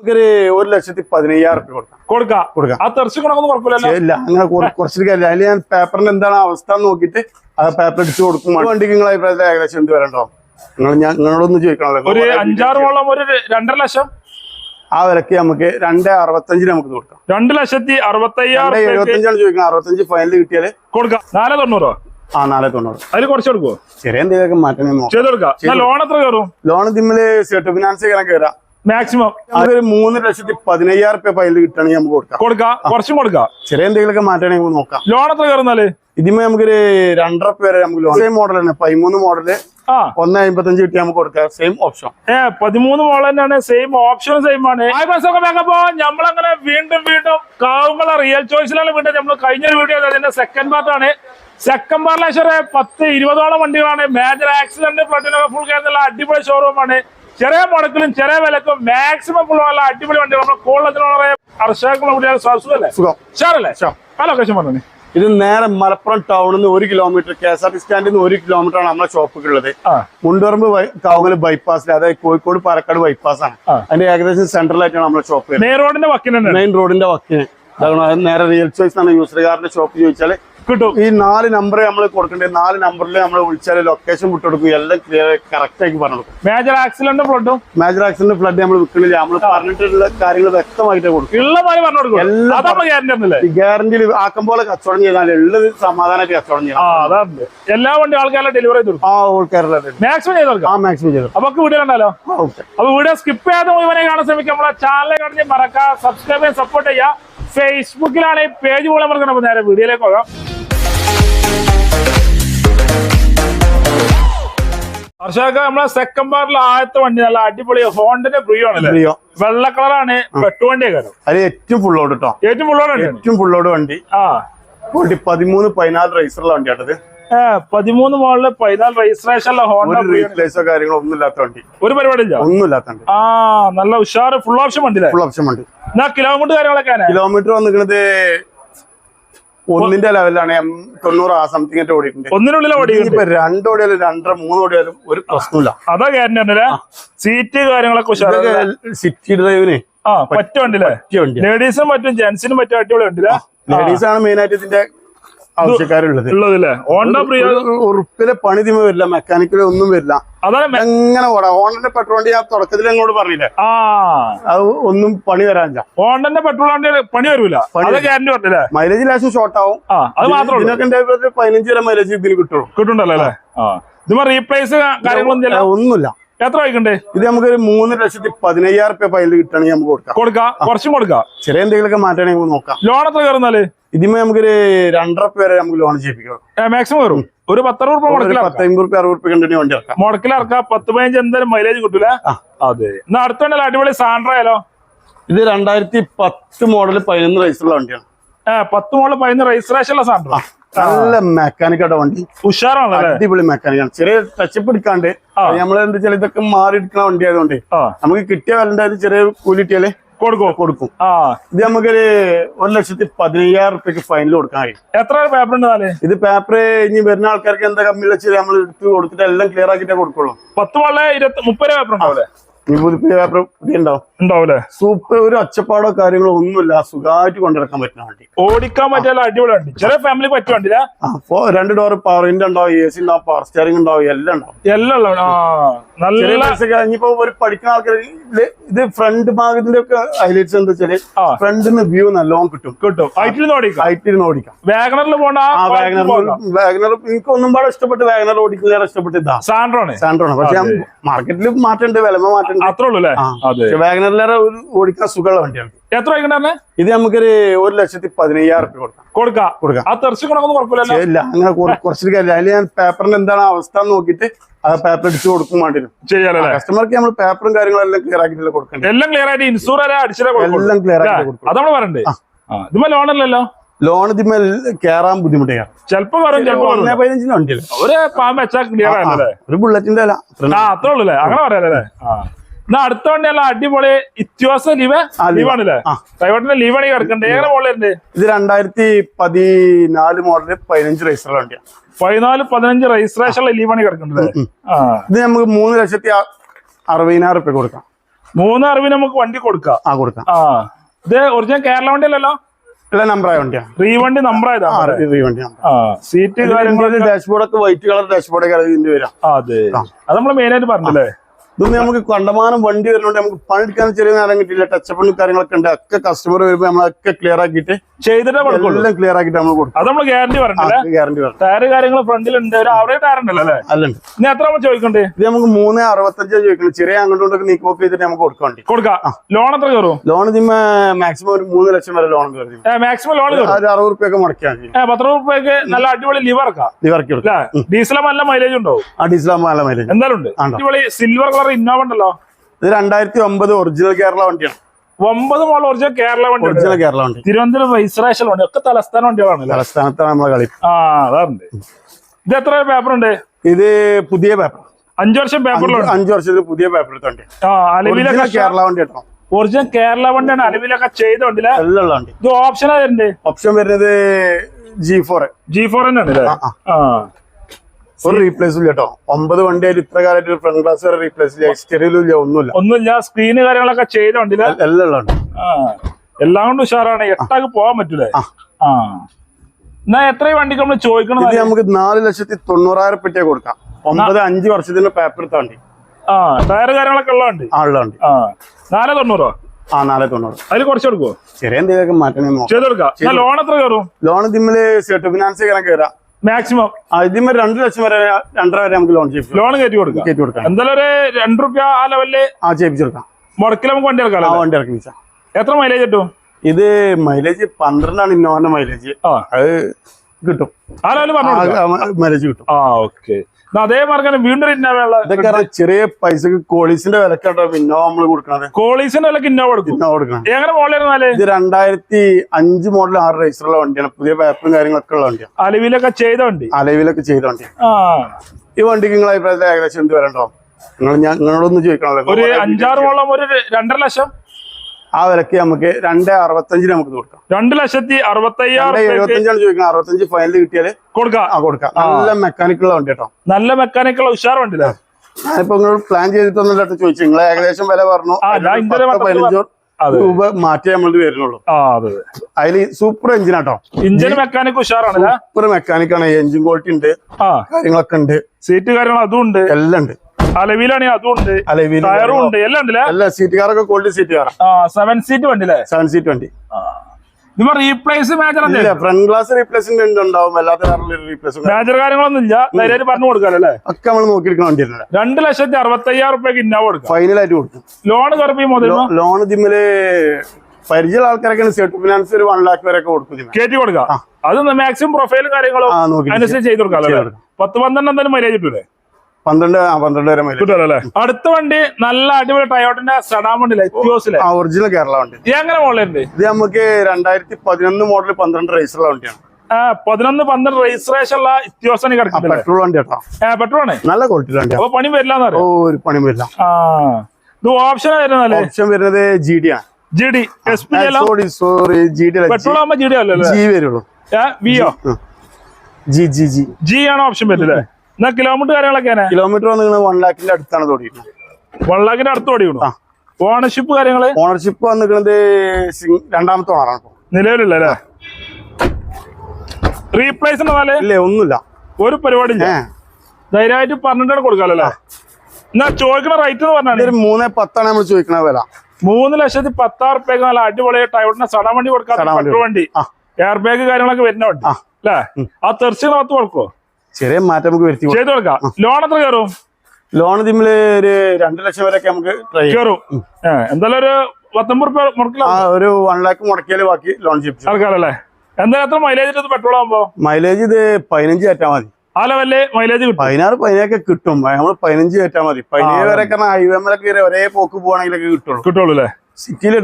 നമുക്കൊരു ഒരു ലക്ഷത്തി പതിനയ്യായിരം റുപ്യ കൊടുക്കാം. കൊടുക്കാം. കൊടുക്കാം. ആ തെറിച്ച് കൊണ്ടൊന്നും കുഴപ്പമില്ലല്ലോ ഇല്ല അങ്ങനെ കുറ- കുറച്ചിട്ട് കാര്യമില്ല. അതിൽ ഞാൻ പേപ്പറിന്റെ എന്താണ് അവസ്ഥ നോക്കിട്ട് നോക്കിയിട്ട് ആ പേപ്പർ അടിച്ച് കൊടുക്കും. വണ്ടിക്ക് നിങ്ങളെ അഭിപ്രായത്തിൽ ഏകദേശം എന്ത് വരണ്ടോ? നിങ്ങൾ ഞാൻ നിങ്ങളോടൊന്ന് ചോദിക്കണല്ലോ. ഒരു അഞ്ചാറ് വോളം ഒരു രണ്ടര ലക്ഷം. ആ വിലക്ക് നമുക്ക് രണ്ട് അറുപത്തഞ്ചിന് നമുക്ക് കൊടുക്കാം. രണ്ട് ലക്ഷത്തി അറുപത്തയ്യായിരം എഴുപത്തഞ്ചാണ് ചോദിക്കുന്നത്. അറുപത്തഞ്ച് ഫൈനൽ കിട്ടിയാൽ കൊടുക്കാം. നാല് തൊണ്ണൂറോ? ആ നാല് തൊണ്ണൂറ്. അതിൽ കുറച്ച് കൊടുക്കുവോ? ചെറിയ എന്തെങ്കിലും മാറ്റണേ നോക്കാം. ചെയ്ത് കൊടുക്കാം. ലോൺ എത്ര കയറും? ലോൺ തിമ്മിൽ സെർട്ട് ഫിനാൻസ് ചെയ്യാൻ കയറാം. മാക്സിമം അതൊരു മൂന്ന് ലക്ഷത്തി പതിനയ്യായിരം റുപ്യ ഫൈനൽ കിട്ടണമെങ്കിൽ നമുക്ക് കൊടുക്കാം. കൊടുക്കാം. കുറച്ചും കൊടുക്കാം. ചെറിയ എന്തെങ്കിലുമൊക്കെ മാറ്റണമെങ്കിൽ നോക്കാം. ലോൺ എത്ര കയറുന്നാൽ? ഇതിമേ നമുക്കൊരു രണ്ടര റുപ്യ വരെ നമുക്ക് ലോൺ സെയിം മോഡൽ തന്നെ. പതിമൂന്ന് മോഡൽ ഒന്ന് അമ്പത്തഞ്ച് കിട്ടിയാൽ നമുക്ക് കൊടുക്കാം. സെയിം ഓപ്ഷൻ ഏ പതിമൂന്ന് മോഡൽ തന്നെയാണ്. സെയിം ഓപ്ഷൻ സെയിം ആണ്. വേഗപ്പോ നമ്മളങ്ങനെ വീണ്ടും വീണ്ടും കാവുകളെ റിയൽ ചോയ്സിലാണ് വീണ്ടും നമ്മൾ കഴിഞ്ഞ വീഡിയോ അതിന്റെ സെക്കൻഡ് പാർട്ടാണ് സെക്കൻഡ് പാർട്ടിലെ പത്ത് ഇരുപതോളം വണ്ടികളാണ്. മേജർ ആക്സിഡന്റ് ഫ്ലഡിനൊക്കെ ഫുൾ കേരളത്തിലുള്ള അടിപൊളി ഷോറൂമാണ് ചെറിയ മുടക്കിലും ചെറിയ വിലക്കും മാക്സിമം നല്ല അടിപൊളി വണ്ടി നമ്മുടെ ഷാറല്ലേ Sure. ലൊക്കേഷൻ പറഞ്ഞു ഇത് നേരെ മലപ്പുറം ടൗണിൽ നിന്ന് ഒരു kilometre K S R T സ്റ്റാൻഡിൽ നിന്ന് ഒരു കിലോമീറ്റർ ആണ് നമ്മുടെ ഷോപ്പ് ഉള്ളത് ആ മുണ്ടോറമ്പ് ബൈപ്പാസ് ബൈപ്പാസിൽ അതായത് കോഴിക്കോട് പാലക്കാട് ബൈപ്പാസ് ആണ്. അതിന്റെ ഏകദേശം സെൻട്രലായിട്ടാണ് നമ്മുടെ ഷോപ്പ് മെയിൻ റോഡിന്റെ വക്കിന് മെയിൻ റോഡിന്റെ വക്കിന്. നേരെ റിയൽ ചോയ്സ് ആണ് യൂസർ കാറിന്റെ ഷോപ്പ് ചോദിച്ചാൽ കിട്ടും. ഈ നാല് നമ്പർ നമ്മൾ കൊടുക്കേണ്ടത് നാല് നമ്പറിൽ നമ്മൾ വിളിച്ചാൽ ലൊക്കേഷൻ വിട്ടുകൊടുക്കും. എല്ലാം ക്ലിയർ കറക്റ്റ് ആക്കി പറഞ്ഞു മേജർ ആക്സിഡന്റ് ഫ്ലഡും മേജർ ആക്സിഡന്റ് ഫ്ലഡ് നമ്മൾ വിൽക്കണില്ല. നമ്മൾ പറഞ്ഞിട്ടുള്ള കാര്യങ്ങൾ വ്യക്തമായിട്ട് കൊടുക്കും. ഉള്ള പറഞ്ഞു കൊടുക്കും എല്ലാം ഗ്യാരണ്ടി ആക്കം പോലെ കച്ചവടം ചെയ്താൽ ഉള്ളത് സമാധാനമായിട്ട് കച്ചവടം ചെയ്യണം അതാണ് എല്ലാ വണ്ടി ആൾക്കാരെ ഡെലിവറി ഫേസ്ബുക്കിലാണെങ്കിൽ ആ മാക്സിമം ചെയ്ത് ആ മാക്സിമം ചെയ്തു അപ്പൊ വീഡിയോ അപ്പൊ വീഡിയോ സ്കിപ്പ് ചെയ്യാതെ മുഴുവനെ കാണാൻ ശ്രമിക്കാം നമ്മളെ ചാനൽ സബ്സ്ക്രൈബ് ചെയ്യാൻ സപ്പോർട്ട് ചെയ്യുക. ഫേസ്ബുക്കിലാണ് ഈ പേജ് പോലെ മറക്കണം. നേരെ വീഡിയോയിലേക്ക് പോകാം. ഹർഷാക്ക നമ്മളെ സെക്കൻഡ് പാർട്ടിൽ ആദ്യത്തെ വണ്ടി നല്ല അടിപൊളി ഹോണ്ടിന്റെ ബ്രീ ആണല്ലേ? പ്രിയോ വെള്ള കളറാണ് വെട്ടുവണ്ടി കാര്യം അത് ഏറ്റവും ഫുൾ കേട്ടോ ഏറ്റവും ഫുള്ളോട് ഏറ്റവും ഫുൾ വണ്ടി. ആ. വണ്ടി പതിമൂന്ന് പതിനാല് റേസറുള്ള വണ്ടിയാട്ടത് ഏ, പതിമൂന്ന് മോളിൽ പതിനാല് രജിസ്ട്രേഷനുള്ള ഹോണ്ട റീപ്ലേസോ കാര്യങ്ങളോ ഒന്നും ഇല്ലാത്ത വണ്ടി. ഒരു പരിപാടി ഇല്ല? ഒന്നും ഇല്ലാത്ത വണ്ടി. ആ നല്ല ഉഷാറ് ഫുൾ ഓപ്ഷൻ വണ്ടി ഫുൾ ഓപ്ഷൻ വണ്ടി. എന്നാ കിലോമീറ്റർ കാര്യങ്ങളൊക്കെ കിലോമീറ്റർ വന്നിരിക്കുന്നത് ഒന്നിന്റെ ലെവലാണ് എം തൊണ്ണൂറ് ആ സംതിങ് ആയിട്ട് ഓടിയിട്ടുണ്ട്. ഒന്നിനുള്ളിലെ ഓടി ഇനിയിപ്പോ രണ്ട് ഓടിയാലും രണ്ടര മൂന്ന് ഓടിയാലും ഒരു പ്രശ്നമില്ല അതാ ഗ്യാരണ്ടി സീറ്റ് കാര്യങ്ങളൊക്കെ സിറ്റി ഡ്രൈവിന് ആ പറ്റുണ്ടല്ലേ ലേഡീസും പറ്റും ജെന്റ്സിനും പറ്റും അടിപൊളി ഉണ്ടല്ലേ ലേഡീസ് ആണ് മെയിൻ ആയിട്ട് ഇതിന്റെ ആവശ്യക്കാരുള്ളത്. ഉള്ളതില്ലേ? ഹോണ്ട പ്രിയ ഉറുപ്പിലെ പണി തിമ വരില്ല മെക്കാനിക്കലോ ഒന്നും വരില്ല. എങ്ങനെ ഓടാ? ഹോണ്ടന്റെ പെട്രോൾ വണ്ടി ഞാൻ തുടക്കത്തിൽ അങ്ങോട്ട് പറഞ്ഞില്ലേ? ആ. അത് ഒന്നും പണി വരാനില്ല. ഹോണ്ടന്റെ പെട്രോൾ വണ്ടി പണി വരൂല. അത് ഗ്യാരണ്ടി പറഞ്ഞില്ലേ? മൈലേജ് ലാസ്റ്റ് ഷോർട്ട് ആവും. അത് മാത്രമേ ഇതിനൊക്കെ പതിനഞ്ച് വരെ മൈലേജ് ഇതിന് കിട്ടുള്ളൂ. കിട്ടുണ്ടല്ലോ അല്ലേ? ഇതുമ്പോ റീപ്ലേസ് കാര്യങ്ങളൊന്നും ഒന്നുമില്ല. എത്ര വൈകണ്ടേ ഇത് നമുക്കൊരു മൂന്ന് ലക്ഷത്തി പതിനയ്യായിരം റുപ്യ ഫയൽ കിട്ടണമെങ്കിൽ നമുക്ക് കൊടുക്കാം. കൊടുക്കാം. കുറച്ചും കൊടുക്കാം. ചെറിയ എന്തെങ്കിലുമൊക്കെ മാറ്റണമെങ്കിൽ നമുക്ക് നോക്കാം. ലോൺ എത്ര കയറുന്നാൽ? ഇതിമേ നമുക്കൊരു രണ്ടര റുപ്യ വരെ നമുക്ക് ലോൺ ചെയ്യിപ്പിക്കാം. മാക്സിമം കയറും ഒരു പത്തറുപത് രൂപ ഒരു മുടക്കില പത്ത് അമ്പത് റുപ്യ അറുപത് റുപ്യ കണ്ടിന്യൂ വണ്ടി മുടക്കിലിറക്കാം പത്ത് പതിനഞ്ച് എന്തായാലും മൈലേജ് കിട്ടൂല. അതെ. എന്നാ അടുത്തുണ്ടല്ലോ അടിപൊളി സാൻഡ്രയാലോ ഇത് രണ്ടായിരത്തി പത്ത് മോഡൽ പതിനൊന്ന് റേസുള്ള വണ്ടിയാണ്. ഏഹ് പത്ത് മോഡൽ പതിനൊന്ന് രജിസ്ട്രേഷനുള്ള സാൻഡ്ര നല്ല മെക്കാനിക്കട വണ്ടി. ഉഷാറാണല്ലേ അടിപൊളി മെക്കാനിക്കാണ് ചെറിയ ടച്ചപ്പ് എടുക്കാണ്ട് ആ. നമ്മൾ എന്താ വെച്ചാൽ ഇതൊക്കെ മാറി എടുക്കുന്ന വണ്ടി ആയതുകൊണ്ട് നമുക്ക് കിട്ടിയ വരണ്ടായത് ചെറിയ കൂലി കിട്ടിയാലേ കൊടുക്കും. കൊടുക്കും. ഇത് നമുക്കൊരു ഒരു ലക്ഷത്തി പതിനയ്യായിരം റുപ്യക്ക് ഫൈനൽ കൊടുക്കാൻ കഴിയും. എത്ര പേപ്പർ ഇത് പേപ്പർ ഇനി വരുന്ന ആൾക്കാർക്ക് എന്താ കമ്മി വെച്ച് നമ്മൾ എടുത്ത് കൊടുത്തിട്ട് എല്ലാം ക്ലിയർ ആക്കിയിട്ടേ കൊടുക്കുള്ളൂ. പത്ത് ഇരുപത്തി മുപ്പത് പേപ്പർ ഉണ്ടാവില്ലേ പേപ്പർ ഉണ്ടാവും. ഉണ്ടാവില്ലേ സൂപ്പർ ഒരു അച്ചപ്പാടോ കാര്യങ്ങളോ ഒന്നുമില്ല. സുഖമായിട്ട് കൊണ്ടിറക്കാൻ പറ്റുന്ന വണ്ടി. ഓടിക്കാൻ പറ്റിയാലും അടിപൊളി വണ്ടി. ചെറിയ ഫാമിലി പറ്റിയ വണ്ടി അപ്പോ രണ്ട് ഡോർ പവർ വിൻഡ് ഉണ്ടാവും എ സി ഉണ്ടാവും പവർ സ്റ്റിയറിംഗ് ഉണ്ടാവും എല്ലാം ഉണ്ടാവും. എല്ലാം. നല്ല ഇനിയിപ്പോ ഒരു പഠിക്കുന്ന ആൾക്കാർ ഇത് ഫ്രണ്ട് ഭാഗത്തിന്റെ ഒക്കെ ഹൈലൈറ്റ്സ് എന്താ വെച്ചാൽ ഫ്രണ്ടിന് വ്യൂ നല്ലോണം കിട്ടും. കിട്ടും. ഹൈറ്റിൽ ഓടിക്കാം. ഹൈറ്റിൽ ഓടിക്കാം. വാഗണറിൽ പോണ്ട വാഗനർ വാഗനർ എനിക്ക് ഒന്നും പാടെ ഇഷ്ടപ്പെട്ട് വാഗനർ ഓടിക്കുന്ന ഇഷ്ടപ്പെട്ട് ഇതാ. സാൻഡ്രോണ് സാൻഡ്രോണ് പക്ഷെ മാർക്കറ്റിൽ മാറ്റണ്ട് വിലമ മാറ്റണ്ട്. അത്രേ ഉള്ളൂ അല്ലേ? വാഗനറിലേറെ ഒരു ഓടിക്കാൻ സുഖമുള്ള വണ്ടിയാണ്. എത്ര വൈകണ്ടേ ഇത് നമുക്കൊരു ഒരു ലക്ഷത്തി പതിനയ്യായിരം റുപ്യ കൊടുക്കാം. കൊടുക്കാം. കൊടുക്കാം. ആ തെറിച്ച് കൊണ്ടൊന്നും കുഴപ്പമില്ല ഇല്ല. അങ്ങനെ കുറ- കാര്യം അതിൽ ഞാൻ പേപ്പറിന് എന്താണ് അവസ്ഥ നോക്കിയിട്ട് ആ പേപ്പർ അടിച്ച് കൊടുക്കും വേണ്ടി വരും കസ്റ്റമർക്ക് നമ്മൾ പേപ്പറും കാര്യങ്ങളെല്ലാം ക്ലിയർ ആക്കിയിട്ടല്ലേ കൊടുക്കണ്ടേ? എല്ലാം ക്ലിയർ ആയിട്ട് ഇൻഷുറൻസ് അടിച്ചിട്ട് എല്ലാം ക്ലിയർ ആയിട്ട് കൊടുക്കും അത് നമ്മൾ പറയണ്ടേ? ആ. ഇതുമ്പോ ലോൺ അല്ലല്ലോ? ലോൺ ഇതിന്മേൽ കയറാൻ ബുദ്ധിമുട്ടാണ് ചിലപ്പോ ഒന്നേ പതിനഞ്ചിന് വണ്ടിയല്ലേ ഒരു പാമ്പ് വെച്ചാൽ ക്ലിയർ ഒരു ബുള്ളറ്റിന്റെ അല്ല. അത്രേ ഉള്ളൂ അല്ലേ? അങ്ങനെ പറയാലേ ആ. എന്നാ അടുത്ത വണ്ടിയല്ല അടിപൊളി ഇത്യോസ് ലീവ്. ലീവാണല്ലേ ആ. ഡ്രൈവറിന്റെ ലീവാണ് കിടക്കണ്ടേ? ഏറെ മോളിലുണ്ട് ഇത് രണ്ടായിരത്തി പതിനാല് മോഡൽ പതിനഞ്ച് രജിസ്റ്റർ വണ്ടിയാണ് പതിനാല് പതിനഞ്ച് രജിസ്ട്രേഷനുള്ള ലീവാണ് കിടക്കുന്നത് ഇത് നമുക്ക് മൂന്ന് ലക്ഷത്തി അറുപതിനായിരം റുപ്യ കൊടുക്കാം. മൂന്ന് അറുപതിന് നമുക്ക് വണ്ടി കൊടുക്കാം. ആ കൊടുക്കാം. ആ. ഇത് ഒറിജിനൽ കേരള വണ്ടി അല്ലല്ലോ? എല്ലാം നമ്പറായ വണ്ടിയാണ് റീ വണ്ടി നമ്പർ ആ ആയതാണ് ഈ വണ്ടി ആ സീറ്റ് ഡാഷ്ബോർഡ് ഒക്കെ വൈറ്റ് കളർ ഡാഷ്ബോർഡ് ഒക്കെ ഇതിന്റെ വരാം അതെ. അത് നമ്മൾ മെയിൻ ആയിട്ട് പറഞ്ഞല്ലേ? ഇതൊന്നും നമുക്ക് കണ്ടമാനം വണ്ടി വരുന്നുണ്ട് നമുക്ക് പണിയെടുക്കാൻ ചെറിയ നേരം കിട്ടില്ല ടച്ചപ്പും കാര്യങ്ങളൊക്കെ ഉണ്ട്. ഒക്കെ കസ്റ്റമർ വരുമ്പോൾ നമ്മളൊക്കെ ക്ലിയർ ആക്കിയിട്ട് ചെയ്തിട്ടേ കൊടുക്കുള്ളൂ. എല്ലാം ക്ലിയർ ആക്കിയിട്ട് നമ്മൾ കൊടുക്കും. അത് നമ്മൾ ഗ്യാരണ്ടി പറഞ്ഞു ഗ്യാരണ്ടി പറഞ്ഞു ടയർ കാര്യങ്ങൾ ഫ്രണ്ടിലുണ്ട് ഒരു ആവറേജ് ടയർ ഉണ്ടല്ലോ അല്ലേ? അല്ലുണ്ട്. ഇനി എത്ര നമ്മൾ ചോദിക്കണ്ടേ? ഇത് നമുക്ക് മൂന്ന് അറുപത്തഞ്ച് ചോദിക്കണം. ചെറിയ അങ്ങോട്ട് കൊണ്ട് നീക്കി ഓഫ് ചെയ്തിട്ട് നമുക്ക് കൊടുക്കാൻ വേണ്ടി. കൊടുക്കാം. ലോൺ എത്ര കയറും? ലോൺ ഇതിമ്മ മാക്സിമം ഒരു മൂന്ന് ലക്ഷം വരെ ലോൺ കയറി മാക്സിമം ലോൺ ഒരു അറുപത് റുപ്യൊക്കെ മുടക്കാൻ പത്ത് റുപ്യൊക്കെ നല്ല അടിപൊളി ലിവർ ലിവർക്ക് അല്ലേ? ഡീസലും നല്ല മൈലേജ് ഉണ്ടോ? ആ ഡീസലും നല്ല മൈലേജ് എന്തായാലും ഉണ്ട്. അടിപൊളി സിൽവർ കളർ ഇന്നോവ ഉണ്ടല്ലോ ഇത് രണ്ടായിരത്തി ഒമ്പത് ഒറിജിനൽ കേരള വണ്ടിയാണ്. ഒമ്പത് മോൾ ഒറിജിനൽ കേരള വണ്ടി. ഒറിജിനൽ കേരള വണ്ടി. തിരുവനന്തപുരം വൈസ്രാശൽ വണ്ടി. ഒക്കെ തലസ്ഥാന വണ്ടികളാണ് തലസ്ഥാനത്താണ് നമ്മളെ കളി. ആ അതാറുണ്ട് ഇത് എത്ര പേപ്പർ ഉണ്ട്? ഇത് പുതിയ പേപ്പർ അഞ്ചു വർഷം പേപ്പറിലുണ്ട് അഞ്ചു വർഷത്തിൽ പുതിയ പേപ്പർ എടുത്തോണ്ട് അലവിലൊക്കെ കേരള വണ്ടി എടുക്കണം ഒറിജിനൽ കേരള വണ്ടിയാണ്. അലവിലൊക്കെ ചെയ്ത വണ്ടിയിലെ എല്ലാം വണ്ടി. ഇത് ഓപ്ഷനാ വരുന്നത് ഓപ്ഷൻ വരുന്നത് ജി ഫോർ ജി ഫോർ ആ, ആ. ഒരു റീപ്ലേസ് ഇല്ല കേട്ടോ ഒമ്പത് വണ്ടിയായിട്ട് ഇത്ര കാലമായിട്ട് ഫ്രണ്ട് ഗ്ലാസ് വരെ റീപ്ലേസ് ഇല്ല. എക്സ്റ്റീരിയലും ഇല്ല ഒന്നുമില്ല. ഒന്നുമില്ല സ്ക്രീന് കാര്യങ്ങളൊക്കെ ചെയ്ത വണ്ടിയിലെ എല്ലാം ഉള്ള ആ. എല്ലാം കൊണ്ടും ഉഷാറാണ്. എട്ടാക്ക് പോകാൻ പറ്റൂലേ? ആ. എന്നാ എത്ര വണ്ടി വണ്ടിക്ക് നമ്മൾ ചോദിക്കണം നമുക്ക് നാല് ലക്ഷത്തി തൊണ്ണൂറായിരം പെട്ടിയെ കൊടുക്കാം. ഒമ്പത് അഞ്ച് വർഷത്തിന്റെ പേപ്പർ എടുത്ത വണ്ടി. ആ ടയർ കാര്യങ്ങളൊക്കെ ഉള്ള വണ്ടി? ആ ഉള്ള വണ്ടി. ആ. നാല് തൊണ്ണൂറോ? ആ നാല് തൊണ്ണൂറ്. അതിൽ കുറച്ച് കൊടുക്കുവോ? ചെറിയ എന്തെങ്കിലും മാറ്റം ചെയ്തെടുക്കാം ലോൺ എത്ര കയറും? ലോൺ ഇതിമ്മൽ സെർട്ട് ഫിനാൻസ് ചെയ്യാൻ കയറാം. മാക്സിമം ഇതിമ്മ രണ്ട് ലക്ഷം വരെ രണ്ടര വരെ നമുക്ക് ലോൺ ചെയ്യും ലോൺ കയറ്റി കൊടുക്കാം. കയറ്റി കൊടുക്കാം. എന്തായാലും ഒരു രണ്ട് റുപ്യ ആ ലെവലിൽ ആ ചെയ്യിപ്പിച്ചു കൊടുക്കാം. മുടക്കിൽ നമുക്ക് വണ്ടി ഇറക്കാം വണ്ടി ഇറക്കി എത്ര മൈലേജ് കിട്ടും? ഇത് മൈലേജ് പന്ത്രണ്ടാണ് ഇന്നോവന്റെ മൈലേജ് ആ. അത് കിട്ടും. ആ ലെവലിൽ പറഞ്ഞു മൈലേജ് കിട്ടും. ആ ഓക്കെ അതേ മാർഗം വീണ്ടും ഒരു ഇന്നോവയുള്ള ഇതൊക്കെ ചെറിയ പൈസക്ക് കോളീസിന്റെ വിലക്കാട്ടോ ഇന്നോവ നമ്മൾ കൊടുക്കണത്? കോളീസിന്റെ വിലക്ക് ഇന്നോവ കൊടുക്കും. ഇന്നോവ കൊടുക്കണം. എങ്ങനെ മോഡലായിരുന്നാൽ ഇത് രണ്ടായിരത്തി അഞ്ച് മോഡൽ ആറ് റേസറുള്ള വണ്ടിയാണ്. പുതിയ പേപ്പറും കാര്യങ്ങളൊക്കെ ഉള്ള വണ്ടിയാണ്. അലവിലൊക്കെ ചെയ്ത വണ്ടി? അലവിലൊക്കെ ചെയ്ത വണ്ടി ഈ വണ്ടിക്ക് നിങ്ങൾ അഭിപ്രായത്തിൽ ഏകദേശം എന്ത് വരണ്ടോ നിങ്ങൾ ഞാൻ നിങ്ങളോടൊന്ന് ചോദിക്കണല്ലോ. ഒരു അഞ്ചാറ് മോളം ഒരു രണ്ടര ലക്ഷം? ആ വിലക്ക് നമുക്ക് രണ്ട് അറുപത്തഞ്ചിന് നമുക്ക് കൊടുക്കാം. രണ്ട് ലക്ഷത്തി അറുപത്തയ്യായിരം എഴുപത്തഞ്ചാണ് ചോദിക്കുന്നത്. അറുപത്തഞ്ച് ഫൈനൽ കിട്ടിയാൽ കൊടുക്കാം. ആ കൊടുക്കാം. നല്ല മെക്കാനിക്കുള്ള വണ്ടി കേട്ടോ. നല്ല മെക്കാനിക്കുള്ള ഉഷാർ വണ്ടിയില്ലേ ഞാനിപ്പോ നിങ്ങൾ പ്ലാൻ ചെയ്തിട്ടൊന്നുമില്ല ചോദിച്ചു നിങ്ങൾ ഏകദേശം വില പറഞ്ഞു. പതിനഞ്ചോ. രൂപ മാറ്റേ നമ്മൾ വരുന്നുള്ളൂ. അതിൽ സൂപ്പർ എഞ്ചിൻ ആട്ടോ. എഞ്ചിൻ മെക്കാനിക് ഉഷാറാണ് സൂപ്പർ മെക്കാനിക്കാണ് എഞ്ചിൻ ക്വാളിറ്റി ഉണ്ട്. കാര്യങ്ങളൊക്കെ ഉണ്ട്. സീറ്റ് കാര്യങ്ങൾ അതും ഉണ്ട്. എല്ലാം ഉണ്ട്. അലവിലാണെങ്കിൽ അതും ഉണ്ട് അലവിൽ ടയറും ഉണ്ട് എല്ലാം ഉണ്ടല്ലേ? എല്ലാ സീറ്റ് കാറൊക്കെ ക്വാളിറ്റി സീറ്റ് കാറാ ആ സെവൻ സീറ്റ് വണ്ടി അല്ലേ? സെവൻ സീറ്റ് വണ്ടി. Replace major front glass replacement ഉണ്ടാവും അല്ലാത്ത റീപ്ലേസ് മേജർ കാര്യങ്ങളൊന്നും ഇല്ല ധൈര്യമായിട്ട് പറഞ്ഞു കൊടുക്കാല്ലേ ഒക്കെ നമ്മൾ നോക്കിയിരിക്കുന്ന വണ്ടിയല്ല രണ്ട് ലക്ഷത്തി അറുപത്തയ്യായിരം റുപ്യക്ക് ഇന്നോവ കൊടുക്കാം. ഫൈനലായിട്ട് കൊടുക്കും. ലോൺ മുതൽ ലോൺ ഇതിമ്മൽ പരിചയമുള്ള ആൾക്കാരൊക്കെ സെർട്ട് ഫിനാൻസ് ഒരു വൺ ലാക്ക് വരെ കൊടുക്കും. കയറ്റി കൊടുക്കാം. അത് മാക്സിമം പ്രൊഫൈലും കാര്യങ്ങളും അനുസരിച്ച് ചെയ്ത് കൊടുക്കാം. പത്ത് പന്ത്രണ്ട് എന്തായാലും മൈലേജ് കിട്ടൂലേ? പന്ത്രണ്ട് പന്ത്രണ്ട് വരെ കിട്ടുമല്ലോ അടുത്ത വണ്ടി നല്ല അടിപൊളി ടയോട്ടിന്റെ സഡാൻ വണ്ടിയില്ല ഒറിജിനൽ കേരള വണ്ടി. എങ്ങനെ മോഡലുണ്ട് ഇത് നമുക്ക് രണ്ടായിരത്തി പതിനൊന്ന് മോഡൽ പന്ത്രണ്ട് റേസുള്ള വണ്ടിയാണ്. പതിനൊന്ന് പന്ത്രണ്ട് രജിസ്ട്രേഷൻ ഉള്ള ഇത്യോസാണ് കിടക്കുന്നത് പെട്രോൾ വണ്ടി കേട്ടോ. പെട്രോൾ ആണ്? നല്ല ക്വാളിറ്റി വണ്ടി അപ്പൊ പണി വരില്ല ഓ ഒരു പണി വരില്ല. ഇത് ഓപ്ഷൻ ഓപ്ഷൻ വരുന്നത് ജി ഡി ആണ്. G D S P sorry sorry G D petrol ആകുമ്പോ ജി ഡി അല്ലല്ലോ ജി വരുള്ളൂ വിയോ ജി ജി ജി ജി ആണ് ഓപ്ഷൻ വരുന്നത് എന്നാ കിലോമീറ്റർ കാര്യങ്ങളൊക്കെ കിലോമീറ്റർ വന്നിങ്ങനെ വൺ ലാഖിന്റെ അടുത്താണ് തോടിയിരുന്നത്. വൺ ലാഖിന്റെ അടുത്ത് ആ. ഓണർഷിപ്പ് കാര്യങ്ങൾ? ഓണർഷിപ്പ് വന്നിരിക്കുന്നത് രണ്ടാമത്തെ ഓണറാണ്. നിലവിലില്ല അല്ലേ? റീപ്ലേസ് ഇല്ലേ ഒന്നുമില്ല. ഒരു പരിപാടി ധൈര്യമായിട്ട് പറഞ്ഞിട്ടാണ് കൊടുക്കാല്ലേ എന്നാ ചോദിക്കണ റേറ്റ് എന്ന് പറഞ്ഞാൽ മൂന്ന് പത്താണ് നമ്മൾ ചോദിക്കണ വില. മൂന്ന് ലക്ഷത്തി പത്താറ് റുപ്യക്ക് നല്ല അടിപൊളി ടയോട്ടിന്റെ സട വണ്ടി കൊടുക്കാൻ വണ്ടി. എയർ ബാഗ് കാര്യങ്ങളൊക്കെ വരുന്ന വണ്ടി. ആ. അല്ലേ? ആ തെർച്ചിന് പത്ത് കൊടുക്കോ ചെറിയ മാറ്റം നമുക്ക് വരുത്തി. ചെയ്ത് കൊടുക്കാം. ലോൺ എത്ര കയറും? ലോൺ ഇതിമ്മൽ ഒരു രണ്ട് ലക്ഷം വരെയൊക്കെ നമുക്ക് ട്രൈ ചെയ്യാം. കയറും. എന്തായാലും ഒരു പത്തൊമ്പത് റുപ്യ മുടക്കില്ല. ഒരു വൺ ലാക്ക് മുടക്കിയാൽ ബാക്കി ലോൺ ചെയ്യിപ്പിച്ചു. ആൾക്കാരല്ലേ? എന്തായാലും എത്ര മൈലേജ് പെട്രോൾ ആകുമ്പോ മൈലേജ് ഇത് പതിനഞ്ച് കയറ്റാൽ മതി. ആ ലെവലിൽ മൈലേജ് കിട്ടും. പതിനാറ് പതിനൊക്കെ കിട്ടും. നമ്മൾ പതിനഞ്ച് കയറ്റാൽ മതി. പതിനേഴ് വരെ കാരണം ഹൈവേ മേലൊക്കെ കയറി ഒരേ പോക്ക് പോവാണെങ്കിലൊക്കെ കിട്ടുള്ളൂ. കിട്ടുള്ളൂ അല്ലേ സിറ്റിയിൽ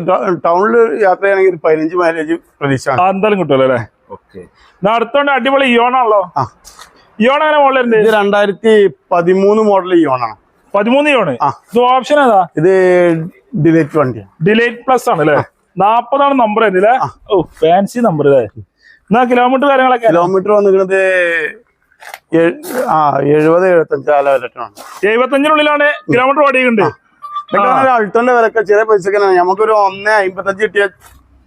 ടൗണിൽ യാത്ര ചെയ്യണമെങ്കിൽ പതിനഞ്ച് മൈലേജ് പ്രതീക്ഷ എന്തായാലും കിട്ടുമല്ലോ അല്ലേ? ഓക്കെ അടുത്തോണ്ട് അടിപൊളി ഇയോണാണല്ലോ ആ. ഇയോൺ അങ്ങനെ മോളിലുണ്ട് ഇത് രണ്ടായിരത്തി പതിമൂന്ന് മോഡൽ ഇയോണാണ് പതിമൂന്ന് ഇയോണ് ആ. ഇത് ഓപ്ഷൻ ഏതാ? ഇത് ഡിലേറ്റ് വണ്ടിയാണ്. ഡിലേറ്റ് പ്ലസ് ആണ് അല്ലേ? നാപ്പതാണ് നമ്പർ അല്ലേ? ഓ ഫാൻസി നമ്പർ അല്ലേ? എന്നാ കിലോമീറ്റർ കാര്യങ്ങളൊക്കെ? കിലോമീറ്റർ വന്നിരിക്കുന്നത് ആ എഴുപത് എഴുപത്തഞ്ച് ആ. എഴുപത്തഞ്ചിനുള്ളിലാണ് കിലോമീറ്റർ ഓടിയിട്ടുണ്ട് അൾട്ടോന്റെ വിലക്ക് ചെറിയ പൈസക്ക് നമുക്കൊരു ഒന്നേ അമ്പത്തഞ്ച് കിട്ടിയ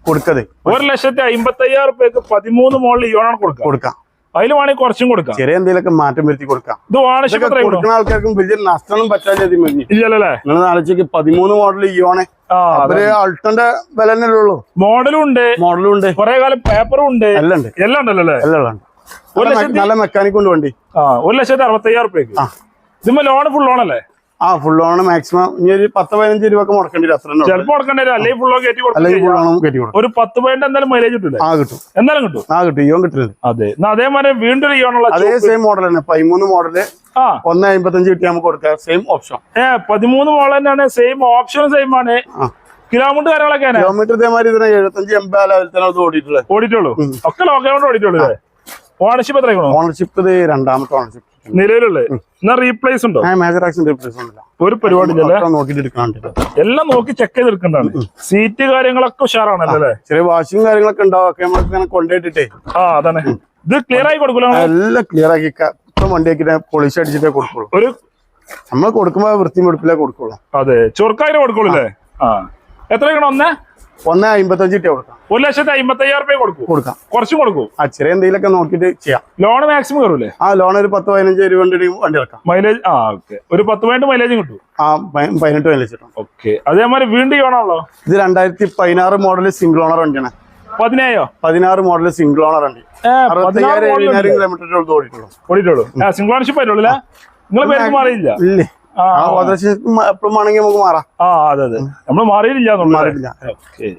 കൊടുക്കത് ഒരു ലക്ഷത്തി അമ്പത്തി അയ്യായിരം റുപ്യക്ക് പതിമൂന്ന് മോളിൽ ഇയോണാണ് കൊടുക്കുക. കൊടുക്കാം. അതിൽ വേണമെങ്കിൽ കുറച്ചും കൊടുക്കാം. ചെറിയ എന്തെങ്കിലും മാറ്റം വരുത്തി കൊടുക്കാം. ഇത് പത്രം കൊടുക്കുന്ന ആൾക്കാർക്കും വലിയ നഷ്ടം പറ്റാതെ ഇല്ലല്ലേ നിങ്ങൾ ആലോചിക്ക് പതിമൂന്ന് മോഡൽ ഇയോണെ അവർ അൾട്ടോന്റെ വില തന്നെ ഉള്ളൂ. മോഡലും ഉണ്ട്. മോഡലും ഉണ്ട്. കുറെ കാലം പേപ്പറും ഉണ്ട്. എല്ലാം ഉണ്ട്. എല്ലാം ഉണ്ടല്ലേ എല്ലാം നല്ല മെ- നല്ല മെക്കാനിക് കൊണ്ട് വണ്ടി. ആ ഒരു ലക്ഷത്തി അറുപത്തയ്യായിരം റുപ്യക്ക്. ഇതിപ്പോ ലോൺ ഫുൾ ലോൺ അല്ലേ? ആ ഫുൾ ഓൺ മാക്സിമം ഇനി ഒരു പത്ത് പതിനഞ്ച് രൂപ ഒക്കെ മുടക്കേണ്ടി വരും. അത്ര ചിലപ്പോൾ വരും. അല്ലെങ്കിൽ ഫുള്ളോ കയറ്റി അല്ലെങ്കിൽ ഫുൾ ഓണം കയറ്റി കൊടുക്കും. ഒരു പത്ത് പോയിന്റ് എന്തായാലും മൈലേജ് കിട്ടില്ല ആ കിട്ടും. എന്തായാലും കിട്ടും. ആ കിട്ടും. ഇയോൺ കിട്ടുന്നത് അതെ. എന്നാ അതേമാതിരി വീണ്ടും ഇയോണുള്ള അതേ സെയിം മോഡൽ തന്നെ. പതിമൂന്ന് മോഡൽ ആ. ഒന്ന് അമ്പത്തഞ്ച് കിട്ടി നമുക്ക് കൊടുക്കാം. സെയിം ഓപ്ഷൻ ഏ പതിമൂന്ന് മോഡൽ തന്നെയാണ്. സെയിം ഓപ്ഷൻ സെയിം ആണ്. കിലോമീറ്റർ കാര്യങ്ങളൊക്കെ കിലോമീറ്റർ ഇതേമാതിരി ഇതിനെ എഴുപത്തഞ്ച് എൺപത് ലെവലിൽ തന്നെ അത് ഓടിയിട്ടുള്ളത്. ഓടിയിട്ടുള്ളൂ. ഒക്കെ ലോക്കൗണ്ട് ഓടിയിട്ടുള്ളൂ ഓണർഷിപ്പ് എത്രയാണോ ഓണർഷിപ്പ് ഇത് രണ്ടാമത്തെ ഓണർഷിപ്പ് നിലവിലുള്ളത്? എന്നാ റീപ്ലേസ് ഉണ്ടോ? ആക്സിഡന്റ് റിപ്ലേസ് ഒന്നുമില്ല. ഒരു പരിപാടി എല്ലാം നോക്കി ചെക്ക് ചെയ്തെടുക്കണ്ടാണ് സീറ്റ് കാര്യങ്ങളൊക്കെ ഉഷാറാണല്ലോ അല്ലേ? ചെറിയ വാഷിംഗ് കാര്യങ്ങളൊക്കെ ഉണ്ടാവും. കൊണ്ടുപോയിട്ടേ ആ അതാണ് ഇത് ക്ലിയർ ആയി കൊടുക്കൂല എല്ലാം ക്ലിയർ ആക്കി. ക- ഇപ്പം വണ്ടി ആക്കിയിട്ട് പോളിഷ് അടിച്ചിട്ടേ കൊടുക്കുള്ളൂ. ഒരു നമ്മൾ കൊടുക്കുമ്പോ വൃത്തി വെടുപ്പിലേ കൊടുക്കുള്ളൂ. അതെ ചൊറുക്കായിരം കൊടുക്കുള്ളൂ അല്ലേ? ആ. എത്ര ഒന്നേ? ഒന്ന് അമ്പത്തഞ്ച് കിട്ടിയ കൊടുക്കാം. ഒരു ലക്ഷത്തി അമ്പത്തി അയ്യായിരം രൂപ കൊടുക്കും. കൊടുക്കാം. കുറച്ച് കൊടുക്കും. ചെറിയ എന്തെങ്കിലുമൊക്കെ നോക്കിയിട്ട് ചെയ്യാം. ലോൺ മാക്സിമം കയറൂലേ? ആ ലോൺ ഒരു പത്ത് പതിനഞ്ച് രൂപ വണ്ടി ഇറക്കാം മൈലേജ് ആ ഓക്കെ. ഒരു പത്ത് പതിനെട്ട് മൈലേജും കിട്ടും. ആ പതിനെട്ട് മൈലേജ് കിട്ടും. ഓക്കെ. അതേമാതിരി വീണ്ടും ഓണാണല്ലോ? ഇത് രണ്ടായിരത്തി പതിനാറ് മോഡൽ സിംഗിൾ ഓണർ വണ്ടിയാണ്. പതിനേഴോ പതിനാറ് മോഡൽ സിംഗിൾ ഓണർ വണ്ടി. അറുപത്തയ്യായിരം എഴുപതിനായിരം കിലോമീറ്റർ ഓടിയിട്ടുള്ളൂ. ഓടിയിട്ടുള്ളൂ. ആ ഓണർഷിപ്പ് ആയിട്ടുള്ളൂ നിങ്ങൾ പേര് മാറിയില്ല ഇല്ലേ. എപ്പോഴും വേണമെങ്കിൽ നമുക്ക് മാറാം. ആ അതെ അതെ. നമ്മൾ മാറിയില്ല മാറിയില്ല ഓക്കെ.